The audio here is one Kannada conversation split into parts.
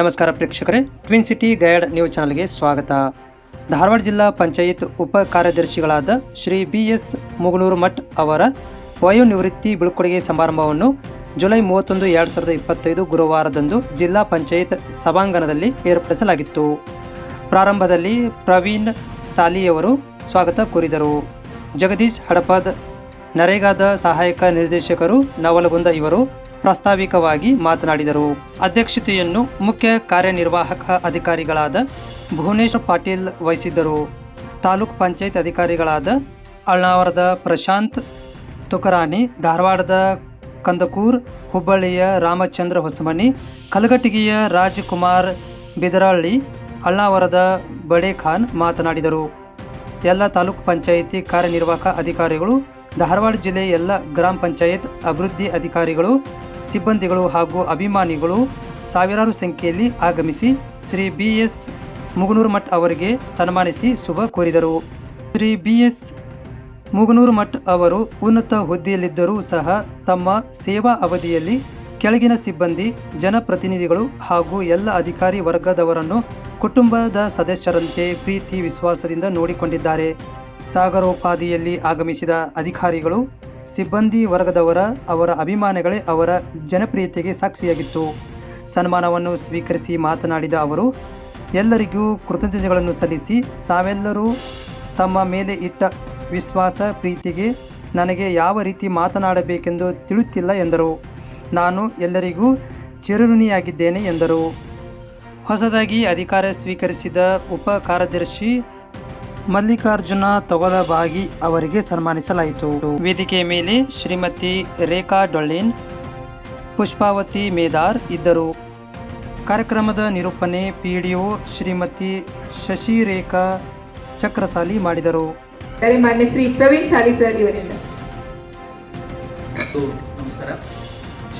ನಮಸ್ಕಾರ ಪ್ರೇಕ್ಷಕರೇ. ಟ್ವಿನ್ ಸಿಟಿ ಗೈಡ್ ನ್ಯೂಸ್ ಚಾನಲ್ಗೆ ಸ್ವಾಗತ. ಧಾರವಾಡ ಜಿಲ್ಲಾ ಪಂಚಾಯತ್ ಉಪ ಕಾರ್ಯದರ್ಶಿಗಳಾದ ಶ್ರೀ ಬಿ ಎಸ್ ಮುಗನೂರು ಮಠ್ ಅವರ ವಯೋನಿವೃತ್ತಿ ಬೀಳ್ಕೊಡುಗೆ ಸಮಾರಂಭವನ್ನು ಜುಲೈ ಮೂವತ್ತೊಂದು, ಎರಡು ಸಾವಿರದ ಇಪ್ಪತ್ತೈದು ಗುರುವಾರದಂದು ಜಿಲ್ಲಾ ಪಂಚಾಯತ್ ಸಭಾಂಗಣದಲ್ಲಿ ಏರ್ಪಡಿಸಲಾಗಿತ್ತು. ಪ್ರಾರಂಭದಲ್ಲಿ ಪ್ರವೀಣ್ ಸಾಲಿಯವರು ಸ್ವಾಗತ ಕೋರಿದರು. ಜಗದೀಶ್ ಹಡಪದ್ ನರೇಗಾದ ಸಹಾಯಕ ನಿರ್ದೇಶಕರು ನವಲಗುಂದ ಇವರು ಪ್ರಾಸ್ತಾವಿಕವಾಗಿ ಮಾತನಾಡಿದರು. ಅಧ್ಯಕ್ಷತೆಯನ್ನು ಮುಖ್ಯ ಕಾರ್ಯನಿರ್ವಾಹಕ ಅಧಿಕಾರಿಗಳಾದ ಭುವನೇಶ್ವರ್ ಪಾಟೀಲ್ ವಹಿಸಿದ್ದರು. ತಾಲೂಕ್ ಪಂಚಾಯತ್ ಅಧಿಕಾರಿಗಳಾದ ಅಳ್ನಾವರದ ಪ್ರಶಾಂತ್ ತುಕರಾಣಿ, ಧಾರವಾಡದ ಕಂದಕೂರ್, ಹುಬ್ಬಳ್ಳಿಯ ರಾಮಚಂದ್ರ ಹೊಸಮನಿ, ಕಲಘಟಗಿಯ ರಾಜ್ಕುಮಾರ್ ಬಿದರಳ್ಳಿ, ಅಳ್ನಾವರದ ಬಡೇಖಾನ್ ಮಾತನಾಡಿದರು. ಎಲ್ಲ ತಾಲೂಕ್ ಪಂಚಾಯಿತಿ ಕಾರ್ಯನಿರ್ವಾಹಕ ಅಧಿಕಾರಿಗಳು, ಧಾರವಾಡ ಜಿಲ್ಲೆಯ ಎಲ್ಲ ಗ್ರಾಮ ಪಂಚಾಯತ್ ಅಭಿವೃದ್ಧಿ ಅಧಿಕಾರಿಗಳು ಸಿಬ್ಬಂದಿಗಳು ಹಾಗೂ ಅಭಿಮಾನಿಗಳು ಸಾವಿರಾರು ಸಂಖ್ಯೆಯಲ್ಲಿ ಆಗಮಿಸಿ ಶ್ರೀ ಬಿ ಎಸ್ ಮುಗನೂರು ಮಠ್ ಅವರಿಗೆ ಸನ್ಮಾನಿಸಿ ಶುಭ ಕೋರಿದರು. ಶ್ರೀ ಬಿ ಎಸ್ ಮುಗನೂರು ಮಠ್ ಅವರು ಉನ್ನತ ಹುದ್ದೆಯಲ್ಲಿದ್ದರೂ ಸಹ ತಮ್ಮ ಸೇವಾ ಅವಧಿಯಲ್ಲಿ ಕೆಳಗಿನ ಸಿಬ್ಬಂದಿ, ಜನಪ್ರತಿನಿಧಿಗಳು ಹಾಗೂ ಎಲ್ಲ ಅಧಿಕಾರಿ ವರ್ಗದವರನ್ನು ಕುಟುಂಬದ ಸದಸ್ಯರಂತೆ ಪ್ರೀತಿ ವಿಶ್ವಾಸದಿಂದ ನೋಡಿಕೊಂಡಿದ್ದಾರೆ. ಸಾಗರೋಪಾದಿಯಲ್ಲಿ ಆಗಮಿಸಿದ ಅಧಿಕಾರಿಗಳು ಸಿಬ್ಬಂದಿ ವರ್ಗದವರ, ಅವರ ಅಭಿಮಾನಿಗಳೇ ಅವರ ಜನಪ್ರಿಯತೆಗೆ ಸಾಕ್ಷಿಯಾಗಿತ್ತು. ಸನ್ಮಾನವನ್ನು ಸ್ವೀಕರಿಸಿ ಮಾತನಾಡಿದ ಅವರು, ಎಲ್ಲರಿಗೂ ಕೃತಜ್ಞತೆಗಳನ್ನು ಸಲ್ಲಿಸಿ ತಾವೆಲ್ಲರೂ ತಮ್ಮ ಮೇಲೆ ಇಟ್ಟ ವಿಶ್ವಾಸ, ಪ್ರೀತಿಗೆ ನನಗೆ ಯಾವ ರೀತಿ ಮಾತನಾಡಬೇಕೆಂದು ತಿಳಿಯುತ್ತಿಲ್ಲ ಎಂದರು. ನಾನು ಎಲ್ಲರಿಗೂ ಚಿರಋಣಿಯಾಗಿದ್ದೇನೆ ಎಂದರು. ಹೊಸದಾಗಿ ಅಧಿಕಾರ ಸ್ವೀಕರಿಸಿದ ಉಪ ಕಾರ್ಯದರ್ಶಿ ಮಲ್ಲಿಕಾರ್ಜುನ ತೊಗಲಬಾಗಿ ಅವರಿಗೆ ಸನ್ಮಾನಿಸಲಾಯಿತು. ವೇದಿಕೆಯ ಮೇಲೆ ಶ್ರೀಮತಿ ರೇಖಾ ಡೊಳ್ಳಿನ್ ಪುಷ್ಪಾವತಿ ಮೇದಾರ್ ಇದ್ದರು. ಕಾರ್ಯಕ್ರಮದ ನಿರೂಪಣೆ ಪಿ ಶ್ರೀಮತಿ ಶಶಿರೇಖಾ ಚಕ್ರಸಾಲಿ ಮಾಡಿದರು. ಆದರೆ ಮಾನ್ಯ ಶ್ರೀ ಪ್ರವೀಣ್ ಸಾಲಿ ಸರ್ ಇವರಿಂದ. ನಮಸ್ಕಾರ.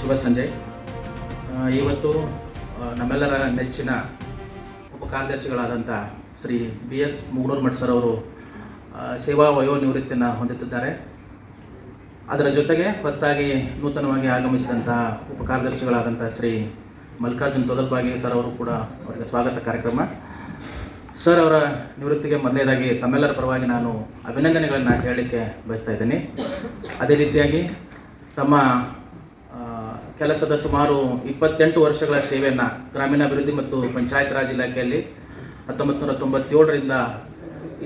ಶುಭ ಸಂಜೆ. ಇವತ್ತು ನಮ್ಮೆಲ್ಲರ ನೆಚ್ಚಿನ ಉಪ ಕಾರ್ಯದರ್ಶಿಗಳಾದಂಥ Shri B S Mugadur Math sir ಅವರು ಸೇವಾ ಸೇವಾ ವಯೋನಿವೃತ್ತಿಯನ್ನು ಹೊಂದುತ್ತಿದ್ದಾರೆ. ಅದರ ಜೊತೆಗೆ ಹೊಸದಾಗಿ ನೂತನವಾಗಿ ಆಗಮಿಸಿದಂಥ ಉಪಕಾರ್ಯದರ್ಶಿಗಳಾದಂಥ ಶ್ರೀ ಮಲ್ಲಿಕಾರ್ಜುನ್ ತೊದಲ್ಬಾಗಿ ಸರ್ ಅವರು ಕೂಡ ಅವರಿಗೆ ಸ್ವಾಗತ ಕಾರ್ಯಕ್ರಮ. ಸರ್ ಅವರ ನಿವೃತ್ತಿಗೆ ಮೊದಲನೇದಾಗಿ ತಮ್ಮೆಲ್ಲರ ಪರವಾಗಿ ನಾನು ಅಭಿನಂದನೆಗಳನ್ನು ಹೇಳಲಿಕ್ಕೆ ಬಯಸ್ತಾ ಇದ್ದೀನಿ. ಅದೇ ರೀತಿಯಾಗಿ ತಮ್ಮ ಕೆಲಸದ ಸುಮಾರು ಇಪ್ಪತ್ತೆಂಟು ವರ್ಷಗಳ ಸೇವೆಯನ್ನು ಗ್ರಾಮೀಣಾಭಿವೃದ್ಧಿ ಮತ್ತು ಪಂಚಾಯತ್ ರಾಜ್ ಇಲಾಖೆಯಲ್ಲಿ ಹತ್ತೊಂಬತ್ತು ನೂರ ತೊಂಬತ್ತೇಳರಿಂದ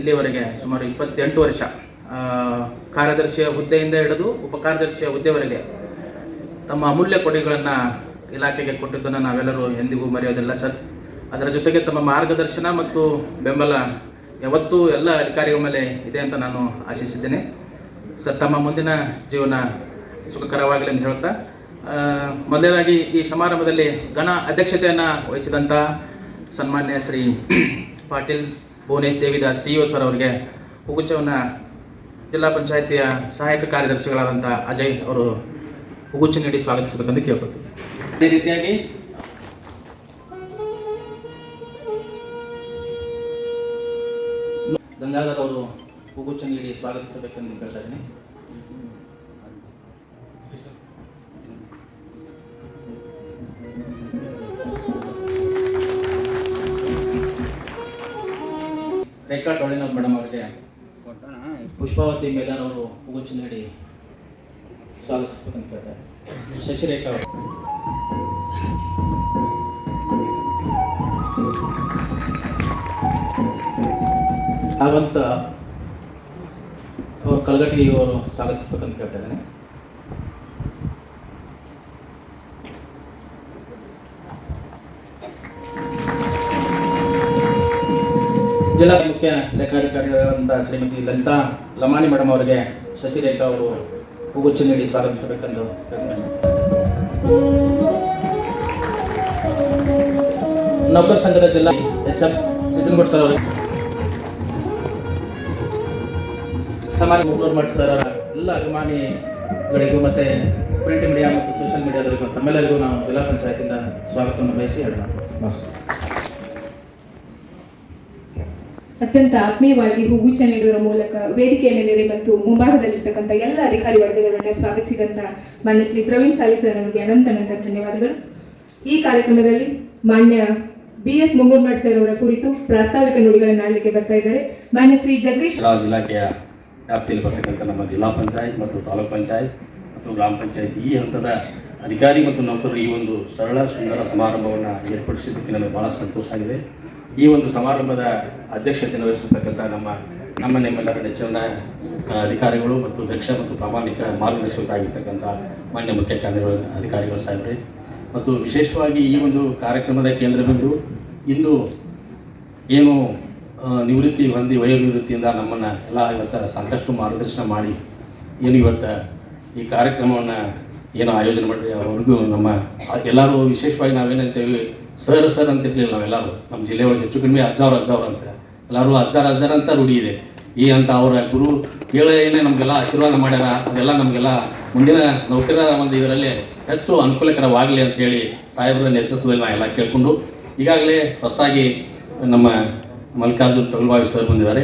ಇಲ್ಲಿವರೆಗೆ ಸುಮಾರು ಇಪ್ಪತ್ತೆಂಟು ವರ್ಷ ಕಾರ್ಯದರ್ಶಿಯ ಹುದ್ದೆಯಿಂದ ಹಿಡಿದು ಉಪ ಕಾರ್ಯದರ್ಶಿಯ ಹುದ್ದೆವರೆಗೆ ತಮ್ಮ ಅಮೂಲ್ಯ ಕೊಡುಗೆಗಳನ್ನು ಇಲಾಖೆಗೆ ಕೊಟ್ಟಿದ್ದನ್ನು ನಾವೆಲ್ಲರೂ ಎಂದಿಗೂ ಮರೆಯೋದಿಲ್ಲ ಸರ್. ಅದರ ಜೊತೆಗೆ ತಮ್ಮ ಮಾರ್ಗದರ್ಶನ ಮತ್ತು ಬೆಂಬಲ ಯಾವತ್ತೂ ಎಲ್ಲ ಅಧಿಕಾರಿಗಳ ಮೇಲೆ ಇದೆ ಅಂತ ನಾನು ಆಶಿಸಿದ್ದೇನೆ. ಸರ್, ತಮ್ಮ ಮುಂದಿನ ಜೀವನ ಸುಖಕರವಾಗಲಿ ಅಂತ ಹೇಳ್ತಾ ಮೊದಲನೇದಾಗಿ ಈ ಸಮಾರಂಭದಲ್ಲಿ ಘನ ಅಧ್ಯಕ್ಷತೆಯನ್ನು ವಹಿಸಿದಂಥ ಸನ್ಮಾನ್ಯ ಶ್ರೀ ಪಾಟೀಲ್ ಭುವನೇಶ್ ದೇವಿದಾಸ್ ಸಿ ಸರ್ ಅವರಿಗೆ ಹುಗುಚವನ್ನು ಜಿಲ್ಲಾ ಪಂಚಾಯಿತಿಯ ಸಹಾಯಕ ಕಾರ್ಯದರ್ಶಿಗಳಾದಂಥ ಅಜಯ್ ಅವರು ಹುಗುಚ್ಚು ನೀಡಿ ಸ್ವಾಗತಿಸಬೇಕಂತ ಕೇಳ್ಕೊಳ್ತೀನಿ. ಅದೇ ರೀತಿಯಾಗಿ ಗಂಗಾಧರ್ ಅವರು ಹುಗುಚ್ಚ ನೀಡಿ ಸ್ವಾಗತಿಸಬೇಕೆಂದು ಕೇಳ್ತಾ ಇದ್ದೀನಿ. ಪುಷ್ಪಾವತಿ ಮೇದಾನ್ ಅವರು ಹೂಗುಚ್ಚು ನೀಡಿ ಸ್ವಾಗತಿಸಬೇಕಂತ ಕೇಳ್ತಾರೆ ಶಶಿರೇಖಾ ಅವರು ಸಾವಂತ ಅವರು ಕಲಗಟ್ಟಿ ಅವರು ಸ್ವಾಗತಿಸಬೇಕಂತ ಕೇಳ್ತಾ ಇದ್ದೇನೆ ಜಿಲ್ಲಾ ಮುಖ್ಯ ಲೆಕ್ಕಾಧಿಕಾರಿಗಳಾದಂಥ ಶ್ರೀಮತಿ ಲಲಿತಾ ಲಮಾನಿ ಮೇಡಮ್ ಅವರಿಗೆ ಶಶಿರೇಖಾ ಅವರು ಹೂಗುಚ್ಚು ನೀಡಿ ಸ್ವಾಗತಿಸಬೇಕೆಂದು ನೌಕರ ಸಂಘದ ಜಿಲ್ಲಾ ಎಸ್ ಎಫ್ ಸಿದ್ದನಗೌಡ ಸರ್ ಅವರಿಗೆ ಸಮಾಜ ಮುಗ್ನೂರು ಮಠ ಸರ್ ಎಲ್ಲ ಅಭಿಮಾನಿಗಳಿಗೂ ಮತ್ತೆ ಪ್ರಿಂಟ್ ಮೀಡಿಯಾ ಮತ್ತು ಸೋಷಿಯಲ್ ಮೀಡಿಯಾದವರಿಗೂ ತಮ್ಮೆಲ್ಲರಿಗೂ ನಾವು ಜಿಲ್ಲಾ ಪಂಚಾಯತಿಂದ ಸ್ವಾಗತವನ್ನು ಬಯಸಿ ಹೇಳೋಣ. ನಮಸ್ಕಾರ ಅತ್ಯಂತ ಆತ್ಮೀಯವಾಗಿ ಹೂಗುಚ್ಚ ನೀಡುವುದರ ಮೂಲಕ ವೇದಿಕೆಯ ಮೇಲೆ ಮತ್ತು ಮುಂಭಾಗದಲ್ಲಿರ್ತಕ್ಕಂಥ ಎಲ್ಲ ಅಧಿಕಾರಿ ವರ್ಗದವರನ್ನ ಸ್ವಾಗತಿಸಿದಂಥ ಮಾನ್ಯ ಶ್ರೀ ಪ್ರವೀಣ್ ಸಾಲಿ ಸರ್ ಅವರಿಗೆ ಅನಂತ ಅನಂತ ಧನ್ಯವಾದಗಳು. ಈ ಕಾರ್ಯಕ್ರಮದಲ್ಲಿ ಮಾನ್ಯ ಬಿ ಎಸ್ ಮುಂಗುರ್ಮಠ್ ಸರ್ ಅವರ ಕುರಿತು ಪ್ರಾಸ್ತಾವಿಕ ನುಡಿಗಳನ್ನು ಆಡಲಿಕ್ಕೆ ಬರ್ತಾ ಇದ್ದಾರೆ. ಮಾನ್ಯ ಶ್ರೀ ಜಗದೀಶ್ ರಾಜ್ ಇಲಾಖೆಯ ವ್ಯಾಪ್ತಿಯಲ್ಲಿ ಬರ್ತಕ್ಕಂಥ ನಮ್ಮ ಜಿಲ್ಲಾ ಪಂಚಾಯತ್ ಮತ್ತು ತಾಲೂಕ್ ಪಂಚಾಯತ್ ಮತ್ತು ಗ್ರಾಮ ಪಂಚಾಯತ್ ಈ ಹಂತದ ಅಧಿಕಾರಿ ಮತ್ತು ನೌಕರರು ಈ ಒಂದು ಸರಳ ಸುಂದರ ಸಮಾರಂಭವನ್ನು ಏರ್ಪಡಿಸಿದ್ದಕ್ಕೆ ನಮಗೆ ಭಾಳ ಸಂತೋಷ ಆಗಿದೆ. ಈ ಒಂದು ಸಮಾರಂಭದ ಅಧ್ಯಕ್ಷತೆಯನ್ನು ವಹಿಸಿರ್ತಕ್ಕಂಥ ನಮ್ಮ ನಮ್ಮ ನಿಮ್ಮೆಲ್ಲರ ನೆಚ್ಚಿನ ಅಧಿಕಾರಿಗಳು ಮತ್ತು ದಕ್ಷ ಮತ್ತು ಪ್ರಾಮಾಣಿಕ ಮಾರ್ಗದರ್ಶಕರಾಗಿರ್ತಕ್ಕಂಥ ಮಾನ್ಯ ಮುಖ್ಯ ಕಾರ್ಯ ಅಧಿಕಾರಿಗಳು ಸಾಹೇಬ್ರೆ. ಮತ್ತು ವಿಶೇಷವಾಗಿ ಈ ಒಂದು ಕಾರ್ಯಕ್ರಮದ ಕೇಂದ್ರ ಬಿಂದು ಇಂದು ಏನು ನಿವೃತ್ತಿ ಹೊಂದಿ ವಯೋನಿವೃತ್ತಿಯಿಂದ ನಮ್ಮನ್ನು ಎಲ್ಲ ಇವತ್ತು ಸಾಕಷ್ಟು ಮಾರ್ಗದರ್ಶನ ಮಾಡಿ ಏನು ಇವತ್ತು ಈ ಕಾರ್ಯಕ್ರಮವನ್ನು ಏನು ಆಯೋಜನೆ ಮಾಡಿ ಅವ್ರಿಗೂ ನಮ್ಮ ಎಲ್ಲರೂ ವಿಶೇಷವಾಗಿ ನಾವೇನಂತೇವಿ ಸರ್ ಸರ್ ಅಂತ ಇರಲಿಲ್ಲ ನಾವೆಲ್ಲರೂ. ನಮ್ಮ ಜಿಲ್ಲೆ ಒಳಗೆ ಹೆಚ್ಚು ಕಡಿಮೆ ಅಜ್ಜಾವ್ರು ಅಜ್ಜಾವ್ರು ಅಂತ. ಎಲ್ಲರೂ ಅಜ್ಜಾರ ಅಜ್ಜಾರ ಅಂತ ರೂಢಿ ಇದೆ. ಈ ಅಂತ ಅವರ ಗುರು ಏನೇ ನಮಗೆಲ್ಲ ಆಶೀರ್ವಾದ ಮಾಡ್ಯಾರ. ಅದೆಲ್ಲ ನಮಗೆಲ್ಲ ಮುಂದಿನ ನೌಕರ ಒಂದು ಇದರಲ್ಲಿ ಹೆಚ್ಚು ಅನುಕೂಲಕರವಾಗಲಿ ಅಂತೇಳಿ ಸಾಹೇಬರ ನೇತೃತ್ವದಲ್ಲಿ ನಾ ಎಲ್ಲ ಕೇಳಿಕೊಂಡು, ಈಗಾಗಲೇ ಹೊಸದಾಗಿ ನಮ್ಮ ಮಲ್ಲಿಕಾರ್ಜುನ್ ತಗಲ್ಬಾವಿ ಸರ್ ಬಂದಿದ್ದಾರೆ.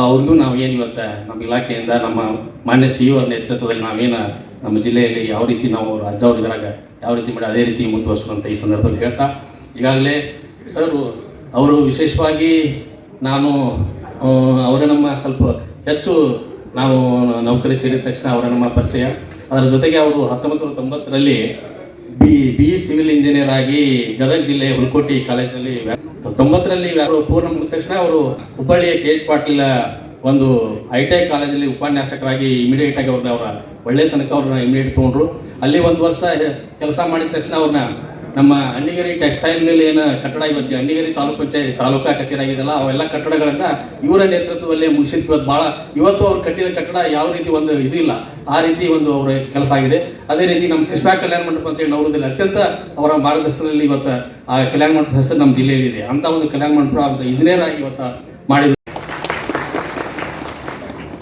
ಅವ್ರಿಗೂ ನಾವು ಏನು ಇವತ್ತು ನಮ್ಮ ಇಲಾಖೆಯಿಂದ, ನಮ್ಮ ಮಾನ್ಯ ಸಿ ಅವರ ನೇತೃತ್ವದಲ್ಲಿ ನಾವೇನು ನಮ್ಮ ಜಿಲ್ಲೆಯಲ್ಲಿ ಯಾವ ರೀತಿ ನಾವು ಅಜ್ಜವ್ರ ಇದ್ರಾಗ ಯಾವ ರೀತಿ ಮಾಡಿ ಅದೇ ರೀತಿ ಮುಂದುವರ್ಸುವಂತ ಈ ಸಂದರ್ಭದಲ್ಲಿ ಹೇಳ್ತಾ ಈಗಾಗಲೇ ಸರ್, ಅವರು ವಿಶೇಷವಾಗಿ ನಾನು ಅವರ ನಮ್ಮ ಸ್ವಲ್ಪ ಹೆಚ್ಚು ನಾವು ನೌಕರಿ ಸೇರಿದ ತಕ್ಷಣ ಅವರ ನಮ್ಮ ಪರಿಚಯ. ಅದರ ಜೊತೆಗೆ ಅವರು ಹತ್ತೊಂಬತ್ತು ನೂರ ತೊಂಬತ್ತರಲ್ಲಿ ಬಿ ಬಿ ಸಿವಿಲ್ ಇಂಜಿನಿಯರ್ ಆಗಿ ಗದಗ ಜಿಲ್ಲೆ ಹುಲ್ಕೋಟಿ ಕಾಲೇಜಿನಲ್ಲಿ ತೊಂಬತ್ತರಲ್ಲಿ ಪೂರ್ಣ ಮುಗಿದ ತಕ್ಷಣ ಅವರು ಹುಬ್ಬಳ್ಳಿಯ ಕೆ ಎಚ್ ಪಾಟೀಲ ಒಂದು ಐ ಟಿ ಐ ಕಾಲೇಜಲ್ಲಿ ಉಪನ್ಯಾಸಕರಾಗಿ ಇಮಿಡಿಯೇಟ್ ಆಗಿ ಅವ್ರನ್ನ ಅವರ ಒಳ್ಳೆ ತನಕ ಅವ್ರನ್ನ ಇಮಿಡಿಯೇಟ್ ತೊಗೊಂಡ್ರು. ಅಲ್ಲಿ ಒಂದು ವರ್ಷ ಕೆಲಸ ಮಾಡಿದ ತಕ್ಷಣ ಅವ್ರನ್ನ ನಮ್ಮ ಅಣ್ಣಿಗೇರಿ ಟೆಕ್ಸ್ಟೈಲ್ ಏನು ಕಟ್ಟಡ ಇವತ್ತು ಅಣ್ಣಿಗೇರಿ ತಾಲೂಕು ಪಂಚಾಯತ್, ತಾಲೂಕಾ ಕಚೇರಿ ಆಗಿದೆಲ್ಲ ಅವೆಲ್ಲ ಕಟ್ಟಡಗಳನ್ನ ಇವರ ನೇತೃತ್ವದಲ್ಲಿ ಮುಗಿಸಿದ್ ಇವತ್ತು ಭಾಳ ಇವತ್ತು ಅವ್ರು ಕಟ್ಟಿದ ಕಟ್ಟಡ ಯಾವ ರೀತಿ ಒಂದು ಇದಿಲ್ಲ ಆ ರೀತಿ ಒಂದು ಅವರ ಕೆಲಸ ಆಗಿದೆ. ಅದೇ ರೀತಿ ನಮ್ಮ ಕೃಷ್ಣ ಕಲ್ಯಾಣ ಮಂಟಪ ಅಂತ ಹೇಳಿ ನವರದಲ್ಲಿ ಅತ್ಯಂತ ಅವರ ಮಾರ್ಗದರ್ಶನದಲ್ಲಿ ಇವತ್ತು ಆ ಕಲ್ಯಾಣ ಮಂಟಪ ಹೆಸರು ನಮ್ಮ ಜಿಲ್ಲೆಯಲ್ಲಿ ಇದೆ ಅಂತ ಒಂದು ಕಲ್ಯಾಣ ಮಂಟಪ ಇಂಜಿನಿಯರ್ ಆಗಿ ಇವತ್ತು ಮಾಡಿದ್ರು.